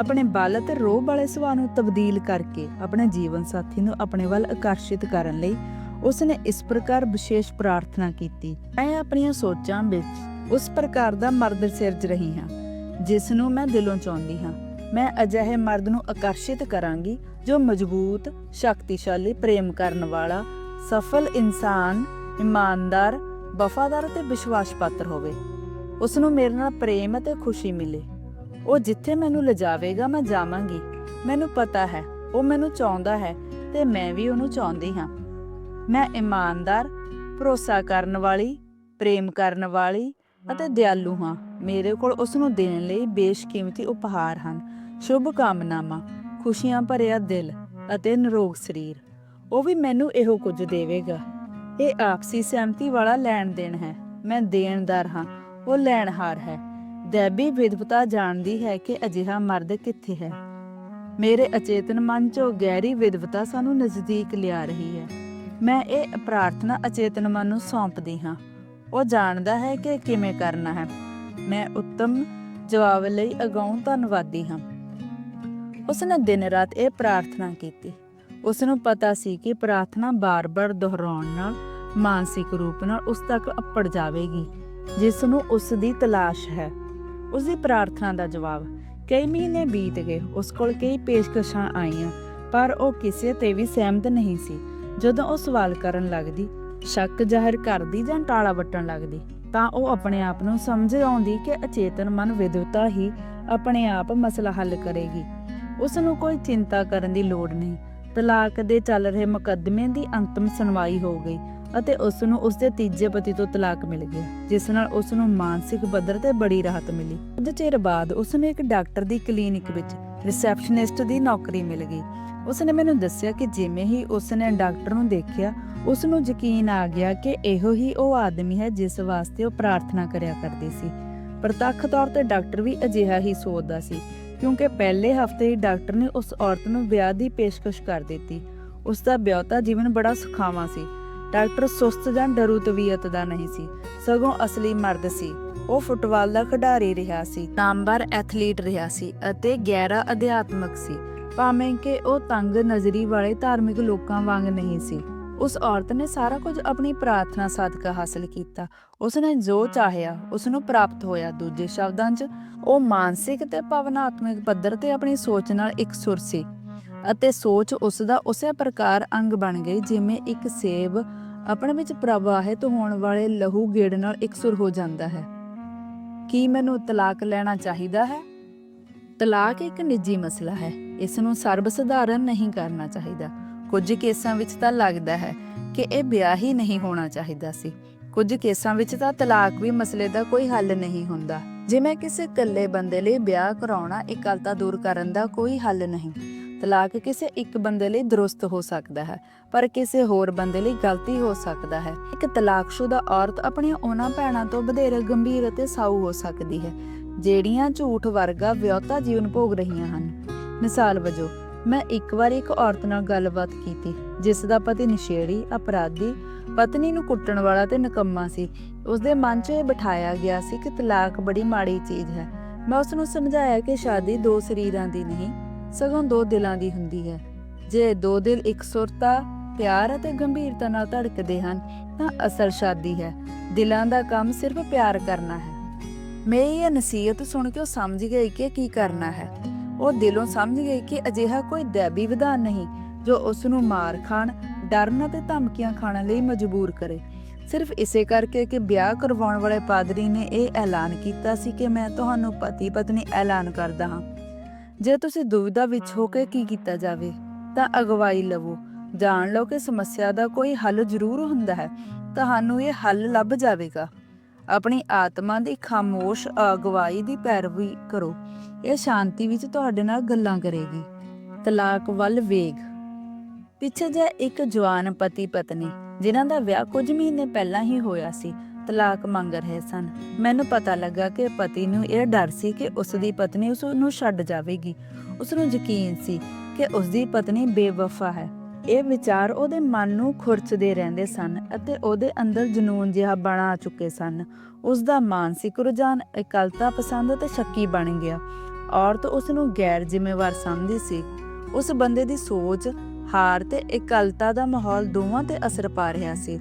ਆਪਣੇ ਬਲ ਅਤੇ ਰੋਹ ਵਾਲੇ ਸੁਭਾਅ ਨੂੰ ਤਬਦੀਲ ਕਰਕੇ ਆਪਣੇ ਜੀਵਨ ਸਾਥੀ ਨੂੰ ਆਪਣੇ ਵੱਲ ਆਕਰਸ਼ਿਤ ਕਰਨ ਲਈ ਉਸਨੇ ਇਸ ਪ੍ਰਕਾਰ ਵਿਸ਼ੇਸ਼ ਪ੍ਰਾਰਥਨਾ ਕੀਤੀ। ਮੈਂ ਆਪਣੀਆਂ ਸੋਚਾਂ ਵਿੱਚ ਉਸ ਪ੍ਰਕਾਰ ਦਾ ਮਰਦ ਸਿਰਜ ਰਹੀ ਹਾਂ, ਜਿਸ ਨੂੰ ਮੈਂ ਦਿਲੋਂ ਚਾਹੁੰਦੀ ਹਾਂ। ਮੈਂ ਅਜਿਹੇ ਮਰਦ ਨੂੰ ਆਕਰਸ਼ਿਤ ਕਰਾਂਗੀ, ਜੋ ਮਜ਼ਬੂਤ, ਸ਼ਕਤੀਸ਼ਾਲੀ, ਪ੍ਰੇਮ ਕਰਨ ਵਾਲਾ, ਸਫਲ ਇਨਸਾਨ, ਇਮਾਨਦਾਰ, ਵਫਾਦਾਰ ਅਤੇ ਵਿਸ਼ਵਾਸ ਪਾਤਰ ਹੋਵੇ। ਉਸ ਨੂੰ ਮੇਰੇ ਨਾਲ ਪ੍ਰੇਮ ਅਤੇ ਖੁਸ਼ੀ ਮਿਲੇ। ਉਹ ਜਿੱਥੇ ਮੈਨੂੰ ਲਿਜਾਵੇਗਾ, ਮੈਂ ਜਾਵਾਂਗੀ। ਮੈਨੂੰ ਪਤਾ ਹੈ, ਉਹ ਮੈਨੂੰ ਚਾਹੁੰਦਾ ਹੈ ਤੇ ਮੈਂ ਵੀ ਉਹਨੂੰ ਚਾਹੁੰਦੀ ਹਾਂ। ਮੈਂ ਇਮਾਨਦਾਰ, ਭਰੋਸਾ ਕਰਨ ਵਾਲੀ, ਪ੍ਰੇਮ ਕਰਨ ਵਾਲੀ ਅਤੇ ਦਿਆਲੂ ਹਾਂ। ਮੇਰੇ ਕੋਲ ਉਸ ਨੂੰ ਦੇਣ ਲਈ ਬੇਸ਼ਕੀਮਤੀ ਉਪਹਾਰ ਹਨ, ਸ਼ੁਭ ਕਾਮਨਾਵਾਂ, ਖੁਸ਼ੀਆਂ ਭਰਿਆ ਦਿਲ ਅਤੇ ਨਿਰੋਗ ਸਰੀਰ। ਉਹ ਵੀ ਮੈਨੂੰ ਇਹੋ ਕੁਝ ਦੇਵੇਗਾ। ਇਹ ਆਪਸੀ ਸਹਿਮਤੀ ਵਾਲਾ ਲੈਣ ਦੇਣ ਹੈ। ਮੈਂ ਦੇਣਦਾਰ ਹਾਂ, ਉਹ ਲੈਣਹਾਰ ਹੈ। ਦੈਬੀ ਵਿਦਵਤਾ ਜਾਣਦੀ ਹੈ ਕਿ ਅਜਿਹਾ ਮਰਦ ਕਿੱਥੇ ਹੈ। ਮੇਰੇ ਅਚੇਤਨ ਮਨ 'ਚੋਂ ਗਹਿਰੀ ਵਿਦਵਤਾ ਸਾਨੂੰ ਨਜ਼ਦੀਕ ਲਿਆ ਰਹੀ ਹੈ। ਮੈਂ ਇਹ ਪ੍ਰਾਰਥਨਾ ਅਚੇਤਨ ਮਨ ਨੂੰ ਸੌਂਪਦੀ ਹਾਂ। ਉਹ ਜਾਣਦਾ ਹੈ ਕਿ ਕਿਵੇਂ ਕਰਨਾ ਹੈ। ਮੈਂ ਉੱਤਮ ਜਵਾਬ ਲਈ ਅਗਾਊਂ ਧੰਨਵਾਦੀ ਹਾਂ। ਉਸ ਨੇ ਦਿਨ ਰਾਤ ਇਹ ਪ੍ਰਾਰਥਨਾ ਕੀਤੀ। ਉਸ ਨੂੰ ਪਤਾ ਸੀ ਕਿ ਪ੍ਰਾਰਥਨਾ ਬਾਰ-ਬਾਰ ਦੁਹਰਾਉਣ ਨਾਲ, ਮਾਨਸਿਕ ਰੂਪ ਨਾਲ ਉਸ ਤੱਕ ਅੱਪੜ ਜਾਵੇਗੀ, ਜਿਸ ਨੂੰ ਉਸ ਦੀ ਤਲਾਸ਼ ਹੈ। ਉਸ ਦੀ ਪ੍ਰਾਰਥਨਾ ਦਾ ਜਵਾਬ, ਕਈ ਮਹੀਨੇ ਬੀਤ ਗਏ, ਉਸ ਕੋਲ ਕਈ ਪੇਸ਼ਕਸ਼ਾਂ ਆਈਆਂ, ਪਰ ਉਹ ਕਿਸੇ ਤੇ ਵੀ ਸਹਿਮਤ ਨਹੀਂ ਸੀ। ਜਦੋਂ ਉਹ ਸਵਾਲ ਕਰਨ ਲੱਗਦੀ, ਸ਼ੱਕ ਜ਼ਾਹਿਰ ਕਰਦੀ ਜਾਂ ਟਾਲਾ ਵੱਟਣ ਲੱਗਦੀ, ਤਾਂ ਉਹ ਆਪਣੇ ਆਪ ਨੂੰ ਸਮਝ ਆਉਂਦੀ ਕਿ ਅਚੇਤਨ ਮਨ ਵਿਦਵਤਾ ਹੀ ਆਪਣੇ ਆਪ ਮਸਲਾ ਹੱਲ ਕਰੇਗੀ। ਉਸ ਨੂੰ ਕੋਈ ਚਿੰਤਾ ਕਰਨ ਦੀ ਲੋੜ ਨਹੀਂ। ਤਲਾਕ ਦੇ ਚੱਲ ਰਹੇ ਮੁਕੱਦਮੇ ਦੀ ਅੰਤਮ ਸੁਣਵਾਈ ਹੋ ਗਈ ਅਤੇ ਉਸ ਨੂੰ ਉਸ ਦੇ ਤੀਜੇ ਪਤੀ ਤੋਂ ਤਲਾਕ ਮਿਲ ਗਿਆ, ਜਿਸ ਨਾਲ ਉਸ ਨੂੰ ਮਾਨਸਿਕ ਪੱਧਰ ਤੇ ਬੜੀ ਰਾਹਤ ਮਿਲੀ। ਕੁਝ ਚਿਰ ਬਾਅਦ ਉਸ ਨੂੰ ਇੱਕ ਡਾਕਟਰ ਦੀ ਕਲੀਨਿਕ ਵਿੱਚ ਰਿਸੈਪਸ਼ਨਿਸਟ ਦੀ ਨੌਕਰੀ ਮਿਲ ਗਈ। ਉਸ ਨੇ ਮੈਨੂੰ ਦੱਸਿਆ ਕਿ ਜਿਵੇਂ ਹੀ ਉਸ ਨੇ ਡਾਕਟਰ ਨੂੰ ਦੇਖਿਆ ਉਸ ਨੂੰ ਯਕੀਨ ਆ ਗਿਆ ਕਿ ਇਹੋ ਹੀ ਉਹ ਆਦਮੀ ਹੈ ਜਿਸ ਵਾਸਤੇ ਉਹ ਪ੍ਰਾਰਥਨਾ ਕਰਿਆ ਕਰਦੀ ਸੀ। ਪ੍ਰਤੱਖ ਤੌਰ ਤੇ ਡਾਕਟਰ ਵੀ ਅਜਿਹਾ ਹੀ ਸੋਚਦਾ ਸੀ, ਕਿਉਂਕਿ ਪਹਿਲੇ ਹਫ਼ਤੇ ਹੀ ਡਾਕਟਰ ਨੇ ਉਸ ਔਰਤ ਨੂੰ ਵਿਆਹ ਦੀ ਪੇਸ਼ਕਸ਼ ਕਰ ਦਿੱਤੀ। ਉਸ ਦਾ ਵਿਆਹਤਾ ਜੀਵਨ ਬੜਾ ਸੁਖਾਵਾਂ ਸੀ। ਡਾਕਟਰ ਸੁਸਤ ਜਾਂ ਡਰੂ ਤਬੀਅਤ ਦਾ ਨਹੀਂ ਸੀ, ਸਗੋਂ ਅਸਲੀ ਮਰਦ ਸੀ। ਉਹ ਫੁੱਟਬਾਲ ਦਾ ਖਿਡਾਰੀ ਰਿਹਾ ਸੀ, ਨਾਮਵਰ ਐਥਲੀਟ ਰਿਹਾ ਸੀ ਅਤੇ ਗਹਿਰਾ ਅਧਿਆਤਮਕ ਸੀ, ਭਾਵੇਂ ਕਿ ਉਹ ਤੰਗ ਨਜ਼ਰੀ ਵਾਲੇ ਧਾਰਮਿਕ ਲੋਕਾਂ ਵਾਂਗ ਨਹੀਂ ਸੀ। ਉਸ ਔਰਤ ਨੇ ਸਾਰਾ ਕੁਝ ਆਪਣੀ ਪ੍ਰਾਰਥਨਾ ਸਦਕਾ ਹਾਸਲ ਕੀਤਾ। ਉਸਨੇ ਜੋ ਚਾਹਿਆ, ਉਸ ਨੂੰ ਪ੍ਰਾਪਤ ਹੋਇਆ। ਦੂਜੇ ਸ਼ਬਦਾਂ 'ਚ, ਉਹ ਮਾਨਸਿਕ ਤੇ ਭਾਵਨਾਤਮਕ ਪੱਧਰ ਤੇ ਆਪਣੀ ਸੋਚ ਨਾਲ ਇਕਸੁਰ ਸੀ ਅਤੇ ਸੋਚ ਉਸ ਦਾ ਉਸੇ ਪ੍ਰਕਾਰ ਅੰਗ ਬਣ ਗਈ ਜਿਵੇਂ ਇੱਕ ਸੇਬ ਆਪਣੇ ਵਿੱਚ ਪ੍ਰਵਾਹਿਤ ਹੋਣ ਵਾਲੇ ਲਹੂ ਗੇੜ ਨਾਲ ਇਕਸੁਰ ਹੋ ਜਾਂਦਾ ਹੈ। ਕੀ ਮੈਨੂੰ ਤਲਾਕ ਲੈਣਾ ਚਾਹੀਦਾ ਹੈ? ਤਲਾਕ ਇੱਕ ਨਿੱਜੀ ਮਸਲਾ ਹੈ। ਇਸ ਨੂੰ ਸਰਬ ਸਧਾਰਨ ਨਹੀਂ ਕਰਨਾ ਚਾਹੀਦਾ। ਕੁਝ ਕੇਸਾਂ ਵਿੱਚ ਤਾਂ ਲੱਗਦਾ ਹੈ ਕਿ ਇਹ ਵਿਆਹ ਹੀ ਨਹੀਂ ਹੋਣਾ ਚਾਹੀਦਾ ਸੀ। ਕੁਝ ਕੇਸਾਂ ਵਿੱਚ ਤਾਂ ਤਲਾਕ ਵੀ ਮਸਲੇ ਦਾ ਕੋਈ ਹੱਲ ਨਹੀਂ ਹੁੰਦਾ। ਜਿਵੇਂ ਕਿਸੇ ਇਕੱਲੇ ਬੰਦੇ ਲਈ ਵਿਆਹ ਕਰਾਉਣਾ ਇਕੱਲਤਾ ਦੂਰ ਕਰਨ ਦਾ ਕੋਈ ਹੱਲ ਨਹੀਂ। ਤਲਾਕ ਕਿਸੇ ਇੱਕ ਬੰਦੇ ਲਈ ਦਰੁਸਤ ਹੋ ਸਕਦਾ ਹੈ। ਪਰ ਕਿਸੇ ਹੋਰ ਬੰਦੇ ਲਈ ਗਲਤੀ ਹੋ ਸਕਦਾ ਹੈ। ਇੱਕ ਤਲਾਕਸ਼ੁਦਾ ਔਰਤ ਆਪਣੀਆਂ ਉਹਨਾਂ ਭੈਣਾਂ ਤੋਂ ਵਧੇਰੇ ਗੰਭੀਰ ਅਤੇ ਸਾਊ ਹੋ ਸਕਦੀ ਹੈ, ਜਿਹੜੀਆਂ ਝੂਠ ਵਰਗਾ ਵਿਆਹਤਾ ਜੀਵਨ ਭੋਗ ਰਹੀਆਂ ਹਨ। ਮਿਸਾਲ ਵਜੋਂ, ਮੈਂ ਇੱਕ ਵਾਰ ਇੱਕ ਔਰਤ ਨਾਲ ਗੱਲਬਾਤ ਕੀਤੀ, ਜਿਸ ਦਾ ਪਤੀ ਨਸ਼ੇੜੀ, ਅਪਰਾਧੀ, ਪਤਨੀ ਨੂੰ ਕੁੱਟਣ ਵਾਲਾ ਤੇ ਨਕੰਮਾ ਸੀ। ਉਸਦੇ ਮਨ 'ਚ ਇਹ ਬਿਠਾਇਆ ਗਿਆ ਸੀ ਕਿ ਤਲਾਕ ਬੜੀ ਮਾੜੀ ਚੀਜ਼ ਹੈ। ਮੈਂ ਉਸ ਨੂੰ ਸਮਝਾਇਆ ਕਿ ਸ਼ਾਦੀ ਦੋ ਸਰੀਰਾਂ ਦੀ ਨਹੀਂ, ਸਗੋਂ ਦੋ ਦਿਲਾਂ ਦੀ ਹੁੰਦੀ ਹੈ। ਜੇ ਦੋ ਦਿਲ ਇੱਕ ਸੁਰਤਾ ਪਿਆਰ ਅਤੇ ਗੰਭੀਰਤਾ ਨਾਲ ਧੜਕਦੇ ਹਨ, ਤਾਂ ਅਸਲ ਸ਼ਾਦੀ ਹੈ। ਦਿਲਾਂ ਦਾ ਕੰਮ ਸਿਰਫ ਪਿਆਰ ਕਰਨਾ ਹੈ। ਮੇਰੀ ਇਹ ਨਸੀਹਤ ਸੁਣ ਕੇ ਉਹ ਸਮਝ ਗਈ ਕਿ ਕੀ ਕਰਨਾ ਹੈ। ਉਹ ਦਿਲੋਂ ਸਮਝ ਗਈ ਕਿ ਅਜਿਹਾ ਕੋਈ ਦੈਬੀ ਵਿਧਾਨ ਨਹੀਂ, ਜੋ ਉਸ ਨੂੰ ਮਾਰ ਖਾਣ, ਡਰਨ ਅਤੇ ਧਮਕੀਆਂ ਖਾਣ ਲਈ ਮਜਬੂਰ ਕਰੇ। ਸਿਰਫ ਇਸੇ ਕਰਕੇ ਕਿ ਵਿਆਹ ਕਰਵਾਉਣ ਵਾਲੇ ਪਾਦਰੀ ਨੇ ਇਹ ਐਲਾਨ ਕੀਤਾ ਸੀ ਕਿ ਮੈਂ ਤੁਹਾਨੂੰ ਪਤੀ ਪਤਨੀ ਐਲਾਨ ਕਰਦਾ ਹਾਂ। ਜੇ ਤੁਸੀਂ ਦੁਵਿਧਾ ਵਿੱਚ ਹੋ ਕੇ ਕੀ ਕੀਤਾ ਜਾਵੇ, ਤਾਂ ਅਗਵਾਈ ਲਵੋ। ਜਾਣ ਲਓ ਕਿ ਸਮੱਸਿਆ ਦਾ ਕੋਈ ਹੱਲ ਜ਼ਰੂਰ ਹੁੰਦਾ ਹੈ। ਤੁਹਾਨੂੰ ਇਹ ਹੱਲ ਲੱਭ ਜਾਵੇਗਾ। ਆਪਣੀ ਆਤਮਾ ਦੀ ਖਾਮੋਸ਼ ਅਗਵਾਈ ਦੀ ਪੈਰਵੀ ਕਰੋ। ਇਹ ਸ਼ਾਂਤੀ ਵਿੱਚ ਤੁਹਾਡੇ ਨਾਲ ਗੱਲਾਂ ਕਰੇਗੀ। ਤਲਾਕ ਵੱਲ ਵੇਗ। ਪਿੱਛੇ ਜੇ ਇੱਕ ਜਵਾਨ ਪਤੀ ਪਤਨੀ, ਜਿਨ੍ਹਾਂ ਦਾ ਵਿਆਹ ਕੁਝ ਮਹੀਨੇ ਪਹਿਲਾਂ ਹੀ ਹੋਇਆ ਸੀ, ਤਲਾਕ ਮੰਗ ਰਹੇ ਸਨ। ਮੈਨੂੰ ਪਤਾ ਲੱਗਾ ਕਿ ਪਤੀ ਨੂੰ ਇਹ ਡਰ ਸੀ ਕਿ ਉਸ ਦੀ ਪਤਨੀ ਉਸ ਨੂੰ ਛੱਡ ਜਾਵੇਗੀ। ਉਸ ਨੂੰ ਯਕੀਨ ਸੀ ਕਿ ਉਸ ਦੀ ਪਤਨੀ ਬੇਵਫਾ ਹੈ। ਇਹ ਵਿਚਾਰ ਉਹਦੇ ਮਨ ਨੂੰ ਖੁਰਚਦੇ ਰਹਿੰਦੇ ਸਨ ਅਤੇ ਉਹਦੇ ਅੰਦਰ ਜਨੂਨ ਜਿਹਾ ਬਣਾ ਚੁੱਕੇ ਸਨ। ਉਸ ਦਾ ਮਾਨਸਿਕ ਰੁਝਾਨ ਇਕਲਤਾ ਪਸੰਦ ਅਤੇ ਸ਼ੱਕੀ ਬਣ ਗਿਆ। ਔਰਤ ਉਸ ਨੂੰ ਗੈਰ ਜ਼ਿੰਮੇਵਾਰ ਸਮਝਦੀ ਸੀ। ਉਸ ਬੰਦੇ ਦੀ ਸੋਚ, ਹਾਰ ਤੇ ਇਕਲਤਾ ਦਾ ਮਾਹੌਲ ਦੋਵਾਂ ਤੇ ਅਸਰ ਪਾ ਰਿਹਾ ਸੀ।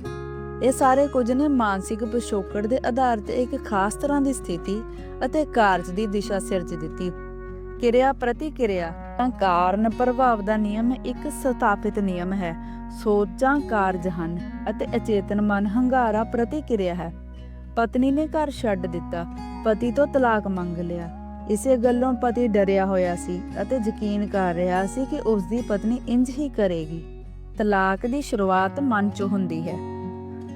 ਇਹ ਸਾਰੇ ਕੁਝ ਨੇ ਮਾਨਸਿਕ ਪਿਛੋਕੜ ਦੇ ਆਧਾਰ ਤੇ ਇੱਕ ਖਾਸ ਤਰ੍ਹਾਂ ਦੀ ਸਥਿਤੀ ਅਤੇ ਕਾਰਜ ਦੀ ਦਿਸ਼ਾ ਸਿਰਜ ਦਿੱਤੀ। ਕਿਰਿਆ ਪ੍ਰਤੀਕਿਰਿਆ ਤਾਂ ਕਾਰਨ ਪ੍ਰਭਾਵ ਦਾ ਨਿਯਮ ਇੱਕ ਸਥਾਪਿਤ ਨਿਯਮ ਹੈ। ਸੋਚਾਂ ਕਾਰਜ ਹਨ ਅਤੇ ਅਚੇਤਨ ਮਨ ਹੰਗਾਰਾ ਪ੍ਰਤੀਕਿਰਿਆ ਹੈ। ਪਤਨੀ ਨੇ ਘਰ ਛੱਡ ਦਿੱਤਾ, ਪਤੀ ਤੋਂ ਤਲਾਕ ਮੰਗ ਲਿਆ। ਇਸੇ ਗੱਲੋਂ ਪਤੀ ਡਰਿਆ ਹੋਇਆ ਸੀ ਅਤੇ ਯਕੀਨ ਕਰ ਰਿਹਾ ਸੀ ਕਿ ਉਸ ਦੀ ਪਤਨੀ ਇੰਜ ਹੀ ਕਰੇਗੀ। ਤਲਾਕ ਦੀ ਸ਼ੁਰੂਆਤ ਮਨ 'ਚ ਹੁੰਦੀ ਹੈ।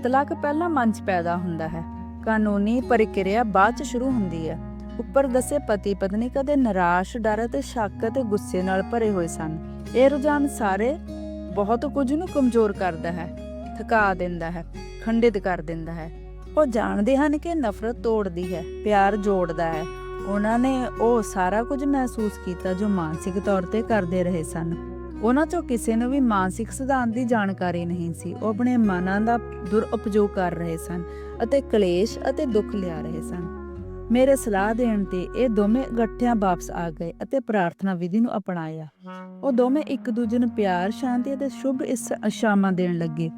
ਤਲਾਕ ਪਹਿਲਾਂ ਮਨ 'ਚ ਪੈਦਾ ਹੁੰਦਾ ਹੈ। ਕਾਨੂੰਨੀ ਪ੍ਰਕਿਰਿਆ ਬਾਅਦ 'ਚ ਸ਼ੁਰੂ ਹੁੰਦੀ ਹੈ। ਉੱਪਰ ਦੱਸੇ ਪਤੀ ਪਤਨੀ ਕਦੇ ਨਿਰਾਸ਼, ਡਰ ਅਤੇ ਸ਼ੱਕ ਅਤੇ ਗੁੱਸੇ ਨਾਲ ਭਰੇ ਹੋਏ ਸਨ। ਇਹ ਰੁਝਾਨ ਸਾਰੇ ਬਹੁਤ ਕੁਝ ਨੂੰ ਕਮਜ਼ੋਰ ਕਰਦਾ ਹੈ, ਥਕਾ ਦਿੰਦਾ ਹੈ, ਖੰਡਿਤ ਕਰ ਦਿੰਦਾ ਹੈ। ਉਹ ਜਾਣਦੇ ਹਨ ਕਿ ਨਫ਼ਰਤ ਤੋੜਦੀ ਹੈ, ਪਿਆਰ ਜੋੜਦਾ ਹੈ। ਉਹਨਾਂ ਨੇ ਉਹ ਸਾਰਾ ਕੁਝ ਮਹਿਸੂਸ ਕੀਤਾ ਜੋ ਮਾਨਸਿਕ ਤੌਰ ਤੇ ਕਰਦੇ ਰਹੇ ਸਨ। ਉਹਨਾਂ ਚੋਂ ਕਿਸੇ ਨੂੰ ਵੀ ਮਾਨਸਿਕ ਸਿਧਾਂਤ ਦੀ ਜਾਣਕਾਰੀ ਨਹੀਂ ਸੀ। ਉਹ ਆਪਣੇ ਮਨਾਂ ਦਾ ਦੁਰਉਪਯੋਗ ਕਰ ਰਹੇ ਸਨ ਅਤੇ ਕਲੇਸ਼ ਅਤੇ ਦੁੱਖ ਲਿਆ ਰਹੇ ਸਨ। ਮੇਰੇ ਸਲਾਹ ਦੇਣ ਤੇ ਇਹ ਦੋਵੇਂ ਇਕੱਠਿਆਂ ਵਾਪਸ ਆ ਗਏ ਅਤੇ ਪ੍ਰਾਰਥਨਾ ਵਿਧੀ ਨੂੰ ਅਪਣਾਇਆ। ਉਹ ਦੋਵੇਂ ਇੱਕ ਦੂਜੇ ਨੂੰ ਪਿਆਰ, ਸ਼ਾਂਤੀ ਅਤੇ ਸ਼ੁਭ ਇਸ ਅਸ਼ਾਮਾਂ ਦੇਣ ਲੱਗੇ।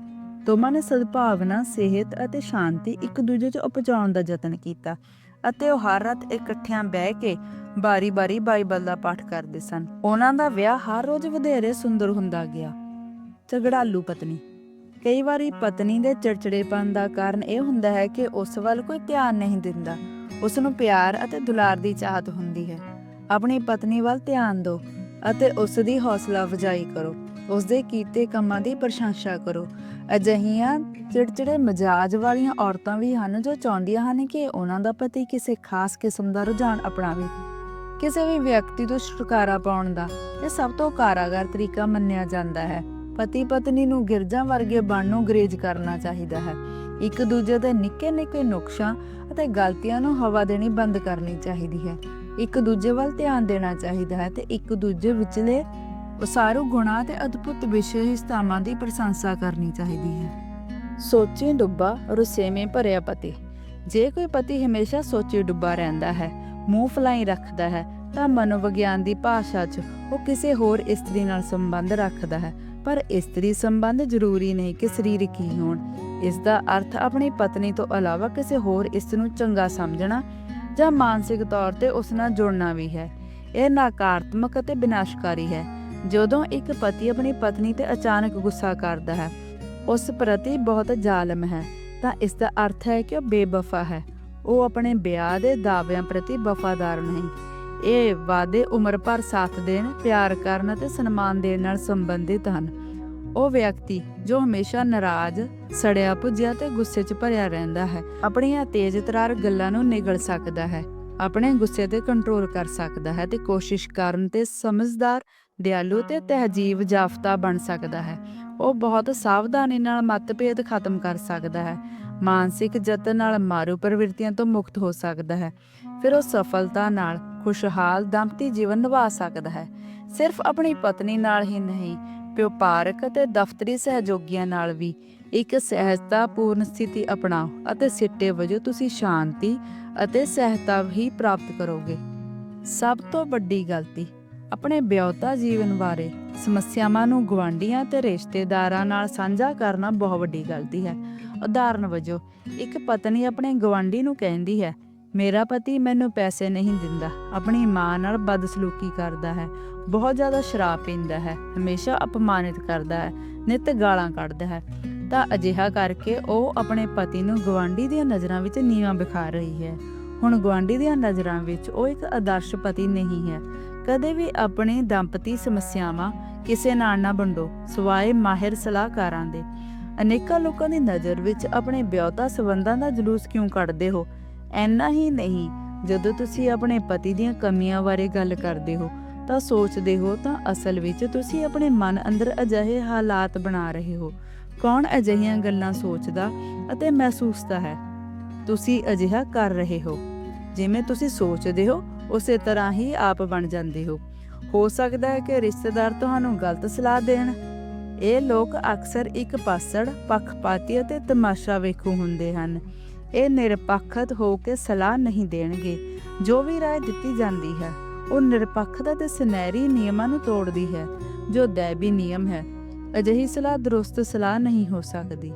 ਦੋਵਾਂ ਨੇ ਸਦਭਾਵਨਾ, ਸਿਹਤ ਅਤੇ ਸ਼ਾਂਤੀ ਇੱਕ ਦੂਜੇ 'ਚ ਉਪਜਾਉਣ ਦਾ ਯਤਨ ਕੀਤਾ ਅਤੇ ਉਹ ਹਰ ਰਾਤ ਇਕੱਠਿਆਂ ਬਹਿ ਕੇ ਬਾਰੀ-ਬਾਰੀ ਬਾਈਬਲ ਦਾ ਪਾਠ ਕਰਦੇ ਸਨ। ਉਹਨਾਂ ਦਾ ਵਿਆਹ ਹਰ ਰੋਜ਼ ਵਧੇਰੇ ਸੁੰਦਰ ਹੁੰਦਾ ਗਿਆ। ਝਗੜਾਲੂ ਪਤਨੀ। ਕਈ ਵਾਰੀ ਪਤਨੀ ਦੇ ਚਿੜਚਿੜੇਪਨ ਦਾ ਕਾਰਨ ਇਹ ਹੁੰਦਾ ਹੈ ਕਿ ਉਸ ਵੱਲ ਕੋਈ ਧਿਆਨ ਨਹੀਂ ਦਿੰਦਾ। ਉਸ ਨੂੰ ਪਿਆਰ ਅਤੇ ਦੁਲਾਰ ਦੀ ਚਾਹਤ ਹੁੰਦੀ ਹੈ। ਆਪਣੀ ਪਤਨੀ ਵੱਲ ਧਿਆਨ ਦਿਓ ਅਤੇ ਉਸ ਦੀ ਹੌਸਲਾ ਅਫਜ਼ਾਈ ਕਰੋ। ਉਸ ਦੇ ਕੀਤੇ ਕੰਮਾਂ ਦੀ ਪ੍ਰਸ਼ੰਸਾ ਕਰੋ। ਅਜਿਹੀਆਂ ਚਿੜਚਿੜੇ ਮਜਾਜ ਵਾਲੀਆਂ ਔਰਤਾਂ ਵੀ ਹਨ ਜੋ ਚਾਹੁੰਦੀਆਂ ਹਨ ਕਿ ਉਹਨਾਂ ਦਾ ਪਤੀ ਕਿਸੇ ਖਾਸ ਕਿਸਮ ਦਾ ਰੁਝਾਨ ਅਪਣਾਵੇ। ਕਿਸੇ ਵੀ ਵਿਅਕਤੀ ਤੋਂ ਛੁਟਕਾਰਾ ਪਾਉਣ ਦਾ ਇਹ ਸਭ ਤੋਂ ਕਾਰਾਗਰ ਤਰੀਕਾ ਮੰਨਿਆ ਜਾਂਦਾ ਹੈ। ਪਤੀ ਪਤਨੀ ਨੂੰ ਗਿਰਜਾਂ ਵਰਗੇ ਬਣ ਨੂੰ ਗਰੇਜ ਕਰਨਾ ਚਾਹੀਦਾ ਹੈ। ਇੱਕ ਦੂਜੇ ਦੇ ਨਿੱਕੇ ਨਿੱਕੇ ਨੁਕਸਾਂ ਅਤੇ ਗਲਤੀਆਂ ਨੂੰ ਹਵਾ ਦੇਣੀ ਬੰਦ ਕਰਨੀ ਚਾਹੀਦੀ ਹੈ। ਇੱਕ ਦੂਜੇ ਵੱਲ ਧਿਆਨ ਦੇਣਾ ਚਾਹੀਦਾ ਹੈ ਤੇ ਇੱਕ ਦੂਜੇ ਵਿਚਲੇ ਉਸਾਰੂ ਗੁਣਾਂ ਤੇ ਅਦਭੁਤ ਵਿਸ਼ੇਸ਼ਤਾਵਾਂ ਦੀ ਪ੍ਰਸ਼ੰਸਾ ਕਰਨੀ ਚਾਹੀਦੀ ਹੈ। ਸੋਚੀ ਡੁੱਬਾ, ਰੁਸੇਵੇਂ ਭਰਿਆ ਪਤੀ। ਜੇ ਕੋਈ ਪਤੀ ਹਮੇਸ਼ਾ ਸੋਚੇ ਡੁੱਬਾ ਰਹਿੰਦਾ ਹੈ, ਮੂੰਹ ਫਲਾਈ ਰੱਖਦਾ ਹੈ, ਤਾਂ ਮਨੋਵਿਗਿਆਨ ਦੀ ਭਾਸ਼ਾ 'ਚ ਉਹ ਕਿਸੇ ਹੋਰ ਇਸਤਰੀ ਨਾਲ ਸੰਬੰਧ ਰੱਖਦਾ ਹੈ। ਪਰ ਇਸਤਰੀ ਸੰਬੰਧ ਜ਼ਰੂਰੀ ਨਹੀਂ ਕਿ ਸਰੀਰਕ ਹੀ ਹੋਣ। ਇਸ ਦਾ ਅਰਥ ਆਪਣੀ ਪਤਨੀ ਤੋਂ ਇਲਾਵਾ ਕਿਸੇ ਹੋਰ ਇਸ ਨੂੰ ਚੰਗਾ ਸਮਝਣਾ ਜਾਂ ਮਾਨਸਿਕ ਤੌਰ ਤੇ ਉਸ ਨਾਲ ਜੁੜਨਾ ਵੀ ਹੈ। ਇਹ ਨਕਾਰਾਤਮਕ ਅਤੇ ਵਿਨਾਸ਼ਕਾਰੀ ਹੈ। ਜਦੋਂ ਇੱਕ ਪਤੀ ਆਪਣੀ ਪਤਨੀ ਤੇ ਅਚਾਨਕ ਗੁੱਸਾ ਕਰਦਾ ਹੈ, ਉਸ ਪ੍ਰਤੀ ਬਹੁਤ ਜ਼ਾਲਮ ਹੈ, ਤਾਂ ਇਸ ਦਾ ਅਰਥ ਹੈ ਕਿ ਉਹ ਬੇਵਫਾ ਹੈ। ਉਹ ਆਪਣੇ ਵਿਆਹ ਦੇ ਦਾਅਵਿਆਂ ਪ੍ਰਤੀ ਵਫਾਦਾਰ ਨਹੀਂ। ਇਹ ਵਾਅਦੇ ਉਮਰ ਭਰ ਸਾਥ ਦੇਣ, ਪਿਆਰ ਕਰਨ ਅਤੇ ਸਨਮਾਨ ਦੇਣ ਨਾਲ ਸੰਬੰਧਿਤ ਹਨ। ਉਹ ਵਿਅਕਤੀ ਜੋ ਹਮੇਸ਼ਾ ਨਾਰਾਜ਼, ਸੜਿਆ ਪੁੱਜਿਆ ਤੇ ਗੁੱਸੇ 'ਚ ਭਰਿਆ ਰਹਿੰਦਾ ਹੈ, ਆਪਣੀਆਂ ਤੇਜ਼ ਗੱਲਾਂ ਨੂੰ ਨਿਗਲ ਸਕਦਾ ਹੈ, ਆਪਣੇ ਗੁੱਸੇ ਤੇ ਕੰਟਰੋਲ ਕਰ ਸਕਦਾ ਹੈ ਤੇ ਕੋਸ਼ਿਸ਼ ਕਰਨ ਤੇ ਸਮਝਦਾਰ, ਦਿਆਲੂ ਤੇ ਤਹਿਜੀਬ ਜਾਫਤਾ ਬਣ ਸਕਦਾ ਹੈ। ਉਹ ਬਹੁਤ ਸਾਵਧਾਨੀ ਨਾਲ ਮਤਭੇਦ ਖਤਮ ਕਰ ਸਕਦਾ ਹੈ, ਮਾਨਸਿਕ ਯਤਨ ਨਾਲ ਮਾਰੂ ਪ੍ਰਵਿਰਤੀਆਂ ਤੋਂ ਮੁਕਤ ਹੋ ਸਕਦਾ ਹੈ, ਫਿਰ ਉਹ ਸਫਲਤਾ ਨਾਲ ਖੁਸ਼ਹਾਲ, ਦੰਪਤੀ ਜੀਵਨ ਨਿਭਾ ਸਕਦਾ ਹੈ। ਸਿਰਫ ਆਪਣੀ ਪਤਨੀ ਨਾਲ ਹੀ ਨਹੀਂ ਵਪਾਰਕ ਅਤੇ ਦਫ਼ਤਰੀ ਸਹਿਯੋਗੀਆਂ ਨਾਲ ਵੀ ਇੱਕ ਸਹਿਜਤਾਪੂਰਨ ਸਥਿਤੀ ਅਪਣਾਓ ਅਤੇ ਸਿੱਟੇ ਵਜੋਂ ਤੁਸੀਂ ਸ਼ਾਂਤੀ ਅਤੇ ਸਹਿਜਤਾ ਹੀ ਪ੍ਰਾਪਤ ਕਰੋਗੇ। ਸਭ ਤੋਂ ਵੱਡੀ ਗਲਤੀ ਆਪਣੇ ਵਿਆਹਤਾ ਜੀਵਨ ਬਾਰੇ ਸਮੱਸਿਆਵਾਂ ਨੂੰ ਗਵਾਂਢੀਆਂ ਤੇ ਰਿਸ਼ਤੇਦਾਰਾਂ ਨਾਲ ਸਾਂਝਾ ਕਰਨਾ ਬਹੁਤ ਵੱਡੀ ਗਲਤੀ ਹੈ। ਉਦਾਹਰਨ ਵਜੋਂ, ਇੱਕ ਪਤਨੀ ਆਪਣੇ ਗਵਾਂਢੀ ਨੂੰ ਕਹਿੰਦੀ ਹੈ, ਮੇਰਾ ਪਤੀ ਮੈਨੂੰ ਪੈਸੇ ਨਹੀਂ ਦਿੰਦਾ, ਆਪਣੀ ਮਾਂ ਨਾਲ ਬਦਸਲੂਕੀ ਕਰਦਾ ਹੈ ਬਹੁਤ ਜ਼ਿਆਦਾ ਸ਼ਰਾਬ ਪੀਂਦਾ ਹੈ, ਹਮੇਸ਼ਾ ਅਪਮਾਨਿਤ ਕਰਦਾ ਹੈ, ਨਿਤ ਗਾਲਾਂ ਕੱਢਦਾ ਹੈ। ਤਾਂ ਅਜਿਹਾ ਕਰਕੇ ਉਹ ਆਪਣੇ ਪਤੀ ਨੂੰ ਗਵਾਂਢੀ ਦੀਆਂ ਨਜ਼ਰਾਂ ਵਿੱਚ ਨੀਵਾਂ ਵਿਖਾ ਰਹੀ ਹੈ। ਹੁਣ ਗਵਾਂਢੀ ਦੀਆਂ ਨਜ਼ਰਾਂ ਵਿੱਚ ਉਹ ਇੱਕ ਆਦਰਸ਼ ਪਤੀ ਨਹੀਂ ਹੈ। ਕਦੇ ਵੀ ਆਪਣੀ ਦੰਪਤੀ ਸਮੱਸਿਆਵਾਂ ਕਿਸੇ ਨਾਲ ਨਾ ਵੰਡੋ, ਸਵਾਏ ਮਾਹਿਰ ਸਲਾਹਕਾਰਾਂ ਦੇ। ਅਨੇਕਾਂ ਲੋਕਾਂ ਦੀ ਨਜ਼ਰ ਵਿੱਚ ਆਪਣੇ ਵਿਆਹਤਾ ਸਬੰਧਾਂ ਦਾ ਜਲੂਸ ਕਿਉਂ ਕੱਢਦੇ ਹੋ? ਐਨਾ ਹੀ ਨਹੀਂ, ਜਦੋਂ ਤੁਸੀਂ ਆਪਣੇ ਪਤੀ ਦੀਆਂ ਕਮੀਆਂ ਬਾਰੇ ਗੱਲ ਕਰਦੇ ਹੋ ਤਾਂ ਸੋਚਦੇ ਹੋ ਤਾਂ ਅਸਲ ਵਿੱਚ ਤੁਸੀਂ ਆਪਣੇ ਮਨ ਅੰਦਰ ਅਜਿਹੇ ਹਾਲਾਤ ਬਣਾ ਰਹੇ ਹੋ ਕੌਣ ਅਜਿਹੀਆਂ ਗੱਲਾਂ ਸੋਚਦਾ ਅਤੇ ਮਹਿਸੂਸਦਾ ਹੈ ਤੁਸੀਂ ਅਜਿਹਾ ਕਰ ਰਹੇ ਹੋ ਜਿਵੇਂ ਤੁਸੀਂ ਸੋਚਦੇ ਹੋ ਉਸੇ ਤਰ੍ਹਾਂ ਹੀ ਆਪ ਬਣ ਜਾਂਦੇ ਹੋ ਹੋ ਸਕਦਾ ਹੈ ਕਿ ਰਿਸ਼ਤੇਦਾਰ ਤੁਹਾਨੂੰ ਗਲਤ ਸਲਾਹ ਦੇਣ ਇਹ ਲੋਕ ਅਕਸਰ ਇੱਕ ਪਾਸੜ ਪੱਖਪਾਤੀ ਅਤੇ ਤਮਾਸ਼ਾ ਵੇਖੂ ਹੁੰਦੇ ਹਨ ਇਹ ਨਿਰਪੱਖਤ ਹੋ ਕੇ ਸਲਾਹ ਨਹੀਂ ਦੇਣਗੇ ਜੋ ਵੀ رائے ਦਿੱਤੀ ਜਾਂਦੀ ਹੈ ਉਹ ਨਿਰਪੱਖਤਾ ਤੇ ਸੁਨਹਿਰੀ ਨਿਯਮਾਂ ਨੂੰ ਤੋੜਦੀ ਹੈ, ਜੋ ਦੈਬੀ ਨਿਯਮ ਹੈ। ਅਜਿਹੀ ਸਲਾਹ ਦਰੁਸਤ ਸਲਾਹ ਨਹੀਂ ਹੋ ਸਕਦੀ।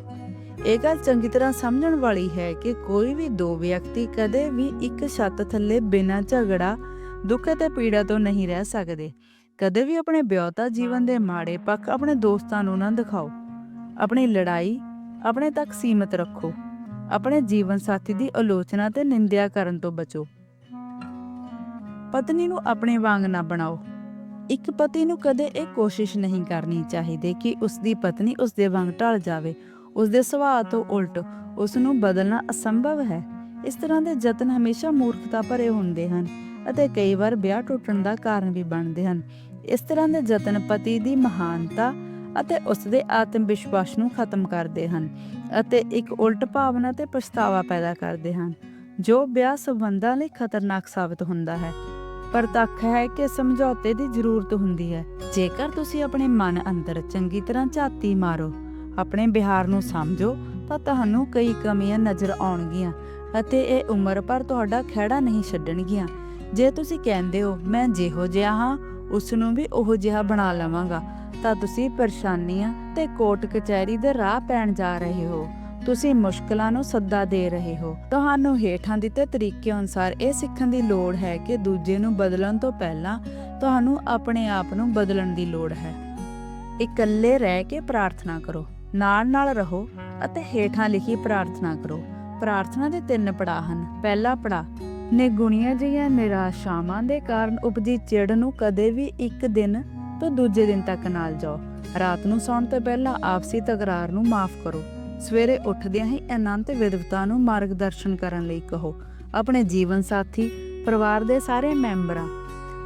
ਇਹ ਗੱਲ ਚੰਗੀ ਤਰ੍ਹਾਂ ਸਮਝਣ ਵਾਲੀ ਹੈ ਕਿ ਕੋਈ ਵੀ ਦੋ ਵਿਅਕਤੀ ਕਦੇ ਵੀ ਇੱਕ ਛੱਤ ਥੱਲੇ ਬਿਨਾਂ ਝਗੜਾ, ਦੁੱਖ ਅਤੇ ਪੀੜਾ ਤੋਂ ਨਹੀਂ ਰਹਿ ਸਕਦੇ। ਕਦੇ ਵੀ ਆਪਣੇ ਵਿਆਹਤਾ ਜੀਵਨ ਦੇ ਮਾੜੇ ਪੱਖ ਆਪਣੇ ਦੋਸਤਾਂ ਨੂੰ ਨਾ ਦਿਖਾਓ। ਆਪਣੀ ਲੜਾਈ, ਆਪਣੇ ਤੱਕ ਸੀਮਤ ਰੱਖੋ। ਆਪਣੇ ਜੀਵਨ ਸਾਥੀ ਦੀ ਆਲੋਚਨਾ ਤੇ ਨਿੰਦਿਆ ਕਰਨ ਤੋਂ ਬਚੋ। ਪਤਨੀ ਨੂੰ ਆਪਣੇ ਵਾਂਗ ਨਾ ਬਣਾਓ। ਇੱਕ ਪਤੀ ਨੂੰ ਕਦੇ ਇਹ ਕੋਸ਼ਿਸ਼ ਨਹੀਂ ਕਰਨੀ ਚਾਹੀਦੀ ਕਿ ਉਸ ਦੀ ਪਤਨੀ ਉਸ ਦੇ ਵਾਂਗ ਢਲ ਜਾਵੇ। ਉਸ ਦੇ ਸੁਭਾਅ ਤੋਂ ਉਲਟ ਉਸ ਨੂੰ ਬਦਲਣਾ ਅਸੰਭਵ ਹੈ। ਇਸ ਤਰ੍ਹਾਂ ਦੇ ਯਤਨ ਹਮੇਸ਼ਾ ਮੂਰਖਤਾ ਭਰੇ ਹੁੰਦੇ ਹਨ ਅਤੇ ਕਈ ਵਾਰ ਵਿਆਹ ਟੁੱਟਣ ਦਾ ਕਾਰਨ ਵੀ ਬਣਦੇ ਹਨ। ਇਸ ਤਰ੍ਹਾਂ ਦੇ ਯਤਨ ਪਤੀ ਦੀ ਮਹਾਨਤਾ ਅਤੇ ਉਸ ਦੇ ਆਤਮ ਵਿਸ਼ਵਾਸ ਨੂੰ ਖਤਮ ਕਰਦੇ ਹਨ ਅਤੇ ਇੱਕ ਉਲਟ ਭਾਵਨਾ ਤੇ ਪਛਤਾਵਾ ਪੈਦਾ ਕਰਦੇ ਹਨ, ਜੋ ਵਿਆਹ ਸੰਬੰਧਾਂ ਲਈ ਖਤਰਨਾਕ ਸਾਬਤ ਹੁੰਦਾ ਹੈ। ਪਰ ਹੈ ਕਿ ਸਮਝੌਤੇ ਦੀ ਜ਼ਰੂਰਤ ਹੁੰਦੀ ਹੈ। ਜੇਕਰ ਤੁਸੀਂ ਆਪਣੇ ਮਨ ਅੰਦਰ ਚੰਗੀ ਤਰ੍ਹਾਂ ਝਾਤੀ ਮਾਰੋ, ਆਪਣੇ ਬਿਹਾਰ ਨੂੰ ਸਮਝੋ, ਤਾਂ ਤੁਹਾਨੂੰ ਕਈ ਕਮੀਆਂ ਨਜ਼ਰ ਆਉਣਗੀਆਂ ਅਤੇ ਇਹ ਉਮਰ ਪਰ ਤੁਹਾਡਾ ਖਹਿੜਾ ਨਹੀਂ ਛੱਡਣਗੀਆਂ। ਜੇ ਤੁਸੀਂ ਕਹਿੰਦੇ ਹੋ, ਮੈਂ ਜਿਹੋ ਜਿਹਾ ਹਾਂ ਉਸ ਨੂੰ ਵੀ ਉਹ ਜਿਹਾ ਬਣਾ ਲਵਾਂਗਾ, ਤਾਂ ਤੁਸੀਂ ਪਰੇਸ਼ਾਨੀਆਂ ਤੇ ਕੋਰਟ ਕਚਹਿਰੀ ਦੇ ਰਾਹ ਪੈਣ ਜਾ ਰਹੇ ਹੋ। ਤੁਸੀਂ ਮੁਸ਼ਕਲਾਂ ਨੂੰ ਸੱਦਾ ਦੇ ਰਹੇ ਹੋ। ਤੁਹਾਨੂੰ ਹੇਠਾਂ ਦਿੱਤੇ ਤਰੀਕੇ ਅਨੁਸਾਰ ਇਹ ਸਿੱਖਣ ਦੀ ਲੋੜ ਹੈ ਕਿ ਦੂਜੇ ਨੂੰ ਬਦਲਣ ਤੋਂ ਪਹਿਲਾਂ ਤੁਹਾਨੂੰ ਆਪਣੇ ਆਪ ਨੂੰ ਬਦਲਣ ਦੀ ਲੋੜ ਹੈ। ਇਕੱਲੇ ਰਹਿ ਕੇ ਪ੍ਰਾਰਥਨਾ ਕਰੋ ਨਾਲ ਨਾਲ ਰਹੋ ਅਤੇ ਹੇਠਾਂ ਲਿਖੀ ਪ੍ਰਾਰਥਨਾ ਕਰੋ। ਪ੍ਰਾਰਥਨਾ ਦੇ ਤਿੰਨ ਪੜਾਅ ਹਨ। ਪਹਿਲਾ ਪੜਾਅ ਨਿਗੁਣੀਆਂ ਜਿਹੀਆਂ ਨਿਰਾਸ਼ਾਵਾਂ ਦੇ ਕਾਰਨ ਉਪਜੀ ਚਿੜ ਨੂੰ ਕਦੇ ਵੀ ਇੱਕ ਦਿਨ ਤੋਂ ਦੂਜੇ ਦਿਨ ਤੱਕ ਨਾਲ ਜਾਓ। ਰਾਤ ਨੂੰ ਸੌਣ ਤੋਂ ਪਹਿਲਾਂ ਆਪਸੀ ਤਕਰਾਰ ਨੂੰ ਮਾਫ ਕਰੋ। ਸਵੇਰੇ ਉੱਠਦਿਆਂ ਹੀ ਅਨੰਤ ਵਿਦਵਤਾ ਨੂੰ ਮਾਰਗਦਰਸ਼ਨ ਕਰਨ ਲਈ ਕਹੋ, ਆਪਣੇ ਜੀਵਨ ਸਾਥੀ, ਪਰਿਵਾਰ ਦੇ ਸਾਰੇ ਮੈਂਬਰਾਂ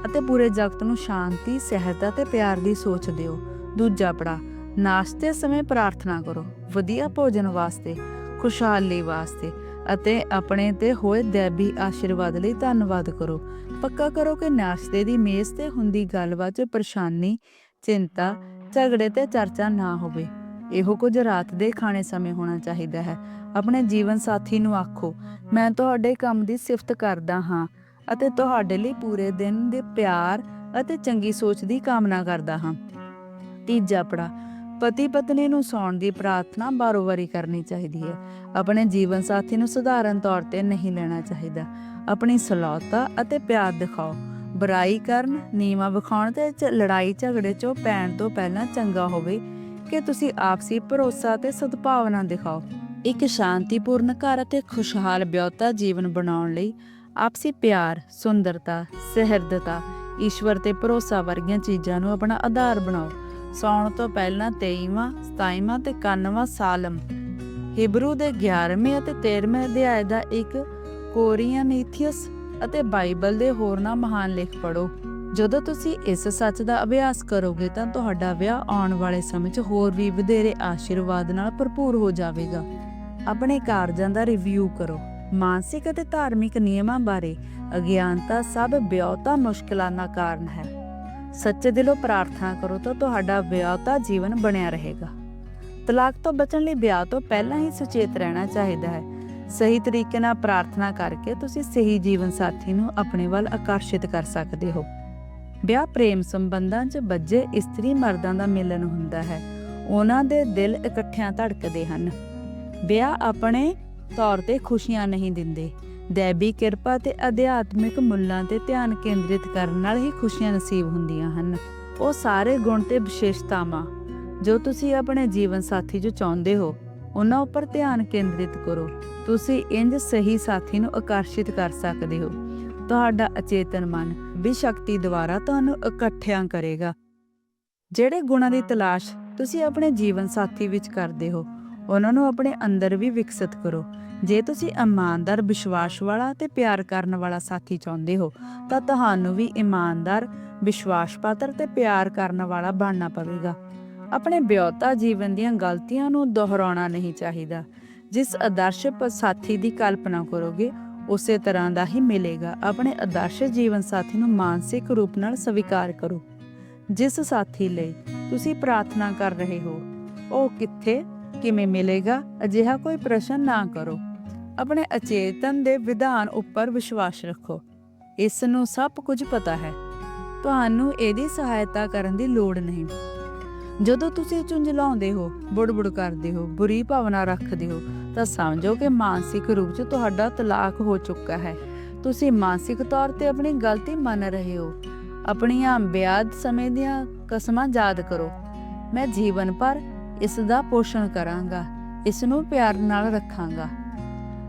ਅਤੇ ਪੂਰੇ ਜਗਤ ਨੂੰ ਸ਼ਾਂਤੀ ਸਹਿਜਤਾ ਤੇ ਪਿਆਰ ਦੀ ਸੋਚ ਦਿਓ। ਦੂਜਾ ਪੜਾ ਨਾਸ਼ਤੇ ਸਮੇਂ ਪ੍ਰਾਰਥਨਾ ਕਰੋ। ਵਧੀਆ ਭੋਜਨ ਵਾਸਤੇ, ਖੁਸ਼ਹਾਲੀ ਵਾਸਤੇ ਅਤੇ ਆਪਣੇ ਤੇ ਹੋਏ ਦੇਵੀ ਆਸ਼ੀਰਵਾਦ ਲਈ ਧੰਨਵਾਦ ਕਰੋ। ਪੱਕਾ ਕਰੋ ਕਿ ਨਾਸ਼ਤੇ ਦੀ ਮੇਜ਼ ਤੇ ਹੁੰਦੀ ਗੱਲਬਾਤ 'ਚ ਪਰੇਸ਼ਾਨੀ, ਚਿੰਤਾ, ਝਗੜੇ ਤੇ ਚਰਚਾ ਨਾ ਹੋਵੇ। ਇਹੋ ਕੁਝ ਰਾਤ ਦੇ ਖਾਣੇ ਸਮੇਂ ਹੋਣਾ ਚਾਹੀਦਾ ਹੈ। ਆਪਣੇ ਜੀਵਨ ਸਾਥੀ ਨੂੰ ਆਖੋ, ਮੈਂ ਤੁਹਾਡੇ ਕੰਮ ਦੀ ਸਿਫਤ ਕਰਦਾ ਹਾਂ ਅਤੇ ਤੁਹਾਡੇ ਲਈ ਪੂਰੇ ਦਿਨ ਦੇ ਪਿਆਰ ਅਤੇ ਚੰਗੀ ਸੋਚ ਦੀ ਕਾਮਨਾ ਕਰਦਾ ਹਾਂ। ਤੀਜਾ ਪੜਾ ਪਤੀ ਪਤਨੀ ਨੂੰ ਸੌਣ ਦੀ ਪ੍ਰਾਰਥਨਾ ਬਾਰੋ-ਬਾਰੀ ਕਰਨੀ ਚਾਹੀਦੀ ਹੈ। ਆਪਣੇ ਜੀਵਨ ਸਾਥੀ ਨੂੰ ਸਧਾਰਨ ਤੌਰ ਤੇ ਨਹੀਂ ਲੈਣਾ ਚਾਹੀਦਾ। ਆਪਣੀ ਸਲਾਹਤਾ ਅਤੇ ਪਿਆਰ ਦਿਖਾਓ। ਬੁਰਾਈ ਕਰਨ, ਨੀਵਾ ਵਿਖਾਉਣ ਤੇ ਲੜਾਈ ਝਗੜੇ 'ਚੋਂ ਪੈਣ ਤੋਂ ਪਹਿਲਾਂ ਚੰਗਾ ਹੋਵੇ ਕਿ ਤੁਸੀਂ ਆਪਸੀ ਭਰੋਸਾ ਤੇ ਸਦਭਾਵਨਾ ਦਿਖਾਓ। ਇੱਕ ਸ਼ਾਂਤੀਪੂਰਨ ਘਰ ਅਤੇ ਖੁਸ਼ਹਾਲ ਵਿਅਹਤਾ ਜੀਵਨ ਬਣਾਉਣ ਲਈ ਆਪਸੀ ਪਿਆਰ, ਸੁੰਦਰਤਾ, ਸਹਿਰਦਤਾ, ਈਸ਼ਵਰ ਤੇ ਭਰੋਸਾ ਵਰਗੀਆਂ ਚੀਜ਼ਾਂ ਨੂੰ ਆਪਣਾ ਆਧਾਰ ਬਣਾਓ। ਸੌਣ ਤੋਂ ਪਹਿਲਾਂ 23ਵਾਂ 27ਵਾਂ ਤੇ 91ਵਾਂ ਸਾਲਮ, ਹਿਬਰੂ ਦੇ 11ਵੇਂ ਅਤੇ 13ਵੇਂ ਅਧਿਆਇ ਦਾ ਇੱਕ ਕੋਰੀਆਨੀਥੀਅਸ ਅਤੇ ਬਾਈਬਲ ਦੇ ਹੋਰਨਾਂ ਮਹਾਨ ਲੇਖ ਪੜੋ ਜਦੋਂ ਤੁਸੀਂ ਇਸ ਸੱਚ ਦਾ ਅਭਿਆਸ ਕਰੋਗੇ ਤਾਂ ਤੁਹਾਡਾ ਵਿਆਹ ਆਉਣ ਵਾਲੇ ਸਮੇਂ 'ਚ ਹੋਰ ਵੀ ਵਧੇਰੇ ਆਸ਼ੀਰਵਾਦ ਨਾਲ ਭਰਪੂਰ ਹੋ ਜਾਵੇਗਾ। ਆਪਣੇ ਕਾਰਜਾਂ ਦਾ ਰਿਵਿਊ ਕਰੋ। ਮਾਨਸਿਕ ਅਤੇ ਧਾਰਮਿਕ ਨਿਯਮਾਂ ਬਾਰੇ ਅਗਿਆਨਤਾ ਸਭ ਵਿਆਹਤਾ ਮੁਸ਼ਕਲਾਂ ਦਾ ਕਾਰਨ ਹੈ। ਸੱਚੇ ਦਿਲੋਂ ਪ੍ਰਾਰਥਨਾ ਕਰੋ ਤਾਂ ਤੁਹਾਡਾ ਵਿਆਹਤਾ ਜੀਵਨ ਬਣਿਆ ਰਹੇਗਾ। ਤਲਾਕ ਤੋਂ ਬਚਣ ਲਈ ਵਿਆਹ ਤੋਂ ਪਹਿਲਾਂ ਹੀ ਸੁਚੇਤ ਰਹਿਣਾ ਚਾਹੀਦਾ ਹੈ। ਸਹੀ ਤਰੀਕੇ ਨਾਲ ਪ੍ਰਾਰਥਨਾ ਕਰਕੇ ਤੁਸੀਂ ਸਹੀ ਜੀਵਨ ਸਾਥੀ ਨੂੰ ਆਪਣੇ ਵੱਲ ਆਕਰਸ਼ਿਤ ਕਰ ਸਕਦੇ ਹੋ। ਵਿਆਹ ਪ੍ਰੇਮ ਸੰਬੰਧਾਂ 'ਚ ਬੱਝੇ ਇਸਤਰੀ ਮਰਦਾਂ ਦਾ ਮਿਲਨ ਹੁੰਦਾ ਹੈ। ਉਹਨਾਂ ਦੇ ਦਿਲ ਇਕੱਠਿਆਂ ਧੜਕਦੇ ਹਨ। ਵਿਆਹ ਆਪਣੇ ਤੌਰ ਤੇ ਖੁਸ਼ੀਆਂ ਨਹੀਂ ਦਿੰਦੇ। ਦੇਵੀ ਕਿਰਪਾ ਤੇ ਅਧਿਆਤਮਿਕ ਮੁੱਲਾਂ ਤੇ ਧਿਆਨ ਕੇਂਦਰਿਤ ਕਰਨ ਨਾਲ ਹੀ ਖੁਸ਼ੀਆਂ ਨਸੀਬ ਹੁੰਦੀਆਂ ਹਨ। ਉਹ ਸਾਰੇ ਗੁਣ ਤੇ ਵਿਸ਼ੇਸ਼ਤਾਵਾਂ ਜੋ ਤੁਸੀਂ ਆਪਣੇ ਜੀਵਨ ਸਾਥੀ 'ਚ ਚਾਹੁੰਦੇ ਹੋ, ਉਹਨਾਂ ਉੱਪਰ ਧਿਆਨ ਕੇਂਦਰਿਤ ਕਰੋ। ਤੁਸੀਂ ਇੰਜ ਸਹੀ ਸਾਥੀ ਨੂੰ ਆਕਰਸ਼ਿਤ ਕਰ ਸਕਦੇ ਹੋ। ਤੁਹਾਡਾ ਅਚੇਤਨ ਮਨ ਵੀ ਸ਼ਕਤੀ ਦੁਆਰਾ ਤੁਹਾਨੂੰ ਇਕੱਠਿਆਂ ਕਰੇਗਾ। ਜਿਹੜੇ ਗੁਣਾਂ ਦੀ ਤਲਾਸ਼ ਤੁਸੀਂ ਆਪਣੇ ਜੀਵਨ ਸਾਥੀ ਵਿੱਚ ਕਰਦੇ ਹੋ, ਉਹਨਾਂ ਨੂੰ ਆਪਣੇ ਅੰਦਰ ਵੀ ਵਿਕਸਿਤ ਕਰੋ। ਜੇ ਤੁਸੀਂ ਇਮਾਨਦਾਰ, ਵਿਸ਼ਵਾਸ ਵਾਲਾ ਤੇ ਪਿਆਰ ਕਰਨ ਵਾਲਾ ਸਾਥੀ ਚਾਹੁੰਦੇ ਹੋ, ਤਾਂ ਤੁਹਾਨੂੰ ਵੀ ਇਮਾਨਦਾਰ, ਵਿਸ਼ਵਾਸ ਪਾਤਰ ਤੇ ਪਿਆਰ ਕਰਨ ਵਾਲਾ ਬਣਨਾ ਪਵੇਗਾ। ਆਪਣੇ ਬਿਉਤਾ ਜੀਵਨ ਦੀਆਂ ਗਲਤੀਆਂ ਨੂੰ ਦੁਹਰਾਉਣਾ ਨਹੀਂ ਚਾਹੀਦਾ। ਜਿਸ ਆਦਰਸ਼ ਪ- ਸਾਥੀ ਦੀ ਕਲਪਨਾ ਕਰੋਗੇ ਉਸੇ ਤਰ੍ਹਾਂ ਦਾ ਹੀ ਮਿਲੇਗਾ। ਆਪਣੇ ਆਦਰਸ਼ ਜੀਵਨ ਸਾਥੀ ਨੂੰ ਮਾਨਸਿਕ ਰੂਪ ਨਾਲ ਸਵੀਕਾਰ ਕਰੋ। ਜਿਸ ਸਾਥੀ ਲਈ ਤੁਸੀਂ ਪ੍ਰਾਰਥਨਾ ਕਰ ਰਹੇ ਹੋ, ਉਹ ਕਿੱਥੇ, ਕਿਵੇਂ ਮਿਲੇਗਾ, ਅਜਿਹਾ ਕੋਈ ਪ੍ਰਸ਼ਨ ਨਾ ਕਰੋ। ਆਪਣੇ ਅਚੇਤਨ ਦੇ ਵਿਧਾਨ ਉੱਪਰ ਵਿਸ਼ਵਾਸ ਰੱਖੋ। ਇਸ ਨੂੰ ਸਭ ਕੁਝ ਪਤਾ ਹੈ। ਤੁਹਾਨੂੰ ਇਹਦੀ ਸਹਾਇਤਾ ਕਰਨ ਦੀ ਲੋੜ ਨਹੀਂ। ਜਦੋਂ ਤੁਸੀਂ ਝੁੰਝਲਾਉਂਦੇ ਹੋ, ਬੁੜਬੁੜ ਕਰਦੇ ਹੋ, ਬੁਰੀ ਭਾਵਨਾ ਰੱਖਦੇ ਹੋ ਤਾਂ ਸਮਝੋ ਕਿ ਮਾਨਸਿਕ ਰੂਪ 'ਚ ਤੁਹਾਡਾ ਤਲਾਕ ਹੋ ਚੁੱਕਾ ਹੈ। ਤੁਸੀਂ ਮਾਨਸਿਕ ਤੌਰ ਤੇ ਆਪਣੀ ਗਲਤੀ ਮੰਨ ਰਹੇ ਹੋ। ਆਪਣੀਆਂ ਬਿਆਦ ਸਮੇਂ ਦੀਆਂ ਕਸਮਾਂ ਯਾਦ ਕਰੋ। ਮੈਂ ਜੀਵਨ ਭਰ ਇਸ ਦਾ ਪੋਸ਼ਣ ਕਰਾਂਗਾ, ਇਸ ਨੂੰ ਪਿਆਰ ਨਾਲ ਰੱਖਾਂਗਾ।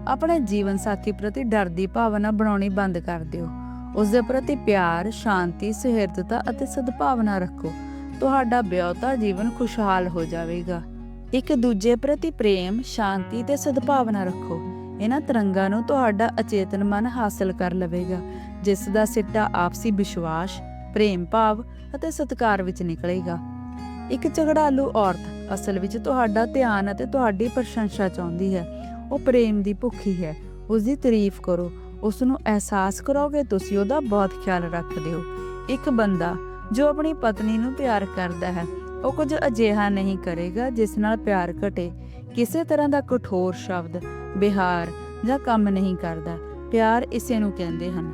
ਆਪਣੇ ਜੀਵਨ ਸਾਥੀ ਪ੍ਰਤੀ ਡਰ ਦੀ ਭਾਵਨਾ ਬਣਾਉਣੀ ਬੰਦ ਕਰ ਦਿਓ। ਉਸ ਦੇ ਪ੍ਰਤੀ ਪਿਆਰ, ਸ਼ਾਂਤੀ, ਸੁਹਿਰਦਤਾ ਅਤੇ ਸਦਭਾਵਨਾ ਰੱਖੋ। ਤੁਹਾਡਾ ਵਿਆਹਤਾ ਜੀਵਨ ਖੁਸ਼ਹਾਲ ਹੋ ਜਾਵੇਗਾ। ਇੱਕ ਦੂਜੇ ਪ੍ਰਤੀ ਪ੍ਰੇਮ, ਸ਼ਾਂਤੀ ਤੇ ਸਦਭਾਵਨਾ ਰੱਖੋ। ਇਹਨਾਂ ਤਰੰਗਾਂ ਨੂੰ ਤੁਹਾਡਾ ਅਚੇਤਨ ਮਨ ਹਾਸਲ ਕਰ ਲਵੇਗਾ, ਜਿਸ ਦਾ ਸਿੱਟਾ ਆਪਸੀ ਵਿਸ਼ਵਾਸ, ਪ੍ਰੇਮ ਭਾਵ ਅਤੇ ਸਤਿਕਾਰ ਵਿੱਚ ਨਿਕਲੇਗਾ। ਇੱਕ ਝਗੜਾਲੂ ਔਰਤ ਅਸਲ ਵਿੱਚ ਤੁਹਾਡਾ ਧਿਆਨ ਅਤੇ ਤੁਹਾਡੀ ਪ੍ਰਸ਼ੰਸਾ ਚਾਹੁੰਦੀ ਹੈ। ਉਹ ਪ੍ਰੇਮ ਦੀ ਭੁੱਖੀ ਹੈ। ਉਸ ਦੀ ਤਾਰੀਫ ਕਰੋ। ਉਸ ਨੂੰ ਅਹਿਸਾਸ ਕਰੋਗੇ ਤੁਸੀਂ ਉਹਦਾ ਬਹੁਤ ਖਿਆਲ ਰੱਖਦੇ ਹੋ। ਇੱਕ ਬੰਦਾ ਜੋ ਆਪਣੀ ਪਤਨੀ ਨੂੰ ਪਿਆਰ ਕਰਦਾ ਹੈ ਉਹ ਕੁਝ ਅਜਿਹਾ ਨਹੀਂ ਕਰੇਗਾ ਜਿਸ ਨਾਲ ਪਿਆਰ ਘਟੇ। ਕਿਸੇ ਤਰ੍ਹਾਂ ਦਾ ਕਠੋਰ ਸ਼ਬਦ ਬਿਹਾਰ ਜਾਂ ਕੰਮ ਨਹੀਂ ਕਰਦਾ, ਪਿਆਰ ਇਸੇ ਨੂੰ ਕਹਿੰਦੇ ਹਨ।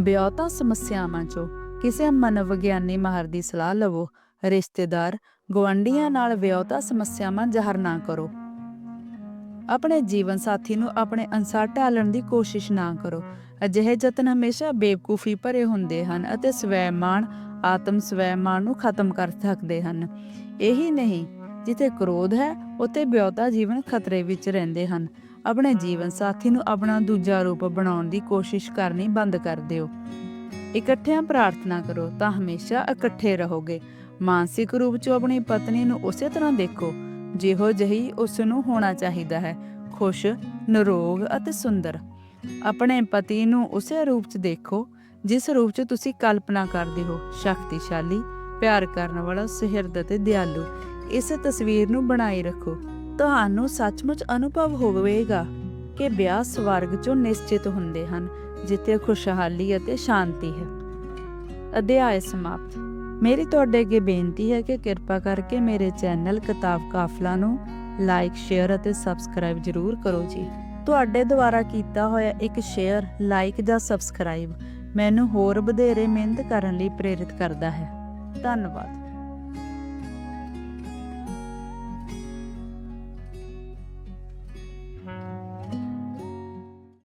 ਵਿਆਹਤਾ ਸਮੱਸਿਆਵਾਂ 'ਚੋਂ ਕਿਸੇ ਮਨੋਵਿਗਿਆਨੀ ਮਾਹਰ ਦੀ ਸਲਾਹ ਲਵੋ, ਰਿਸ਼ਤੇਦਾਰ ਗਵਾਂਢੀਆਂ ਨਾਲ ਵਿਆਹਤਾ ਸਮੱਸਿਆਵਾਂ ਜ਼ਾਹਰ ਨਾ ਕਰੋ। ਆਪਣੇ ਜੀਵਨ ਸਾਥੀ ਨੂੰ ਆਪਣੇ ਅਨਸਾਰ ਢਾਲਣ ਦੀ ਕੋਸ਼ਿਸ਼ ਨਾ ਕਰੋ। ਅਜਿਹੇ ਯਤਨ ਹਮੇਸ਼ਾ ਬੇਵਕੂਫੀ ਭਰੇ ਹੁੰਦੇ ਹਨ ਅਤੇ ਸਵੈਮਾਨ ਆਤਮ ਸਵੈਮਾਨ ਨੂੰ ਖਤਮ ਕਰ ਸਕਦੇ ਹਨ। ਇਹੀ ਨਹੀਂ, ਜਿੱਥੇ ਕ੍ਰੋਧ ਹੈ, ਉੱਥੇ ਵਿਆਹਤਾ ਜੀਵਨ ਖਤਰੇ ਵਿੱਚ ਰਹਿੰਦੇ ਹਨ। ਆਪਣੇ ਜੀਵਨ ਸਾਥੀ ਨੂੰ ਆਪਣਾ ਦੂਜਾ ਰੂਪ ਬਣਾਉਣ ਦੀ ਕੋਸ਼ਿਸ਼ ਕਰਨੀ ਬੰਦ ਕਰ ਦਿਓ। ਇਕੱਠਿਆਂ ਪ੍ਰਾਰਥਨਾ ਕਰੋ, ਤਾਂ ਹਮੇਸ਼ਾ ਇਕੱਠੇ ਰਹੋਗੇ। ਮਾਨਸਿਕ ਰੂਪ 'ਚ ਆਪਣੀ ਪਤਨੀ ਨੂੰ ਉਸੇ ਤਰ੍ਹਾਂ ਦੇਖੋ, ਜਿਹੋ ਜਿਹੀ ਉਸ ਨੂੰ ਹੋਣਾ ਚਾਹੀਦਾ ਹੈ। ਖੁਸ਼, ਨਿਰੋਗ ਅਤੇ ਸੁੰਦਰ। ਆਪਣੇ ਪਤੀ ਨੂੰ ਉਸੇ ਰੂਪ 'ਚ ਦੇਖੋ ਜਿਸ ਰੂਪ 'ਚ ਤੁਸੀਂ ਕਲਪਨਾ ਕਰਦੇ ਹੋ, ਸ਼ਕਤੀਸ਼ਾਲੀ, ਪਿਆਰ ਕਰਨ ਵਾਲਾ, ਸੁਹਿਰਦ ਅਤੇ ਦਿਆਲੂ, ਇਸ ਤਸਵੀਰ ਨੂੰ ਬਣਾਈ ਰੱਖੋ। ਤੁਹਾਨੂੰ ਸੱਚਮੁੱਚ ਅਨੁਭਵ ਹੋਵੇਗਾ ਕਿ ਵਿਆਹ ਸਵਰਗ 'ਚੋਂ ਨਿਸ਼ਚਿਤ ਹੁੰਦੇ ਹਨ, ਜਿੱਥੇ ਖੁਸ਼ਹਾਲੀ ਅਤੇ ਸ਼ਾਂਤੀ ਹੈ। ਅਧਿਆਇ ਸਮਾਪਤ। ਮੇਰੀ ਤੁਹਾਡੇ ਅੱਗੇ ਬੇਨਤੀ ਹੈ ਕਿ ਕਿਰਪਾ ਕਰਕੇ ਮੇਰੇ ਚੈਨਲ ਕਿਤਾਬ ਕਾਫਲਾ ਨੂੰ ਲਾਈਕ, ਸ਼ੇਅਰ ਅਤੇ ਸਬਸਕ੍ਰਾਈਬ ਜ਼ਰੂਰ ਕਰੋ ਜੀ। ਤੁਹਾਡੇ ਦੁਆਰਾ ਕੀਤਾ ਹੋਇਆ ਇੱਕ ਸ਼ੇਅਰ, ਲਾਈਕ ਜਾਂ ਸਬਸਕ੍ਰਾਈਬ ਮੈਨੂੰ ਹੋਰ ਵਧੇਰੇ ਮਿਹਨਤ ਕਰਨ ਲਈ ਪ੍ਰੇਰਿਤ ਕਰਦਾ ਹੈ। ਧੰਨਵਾਦ।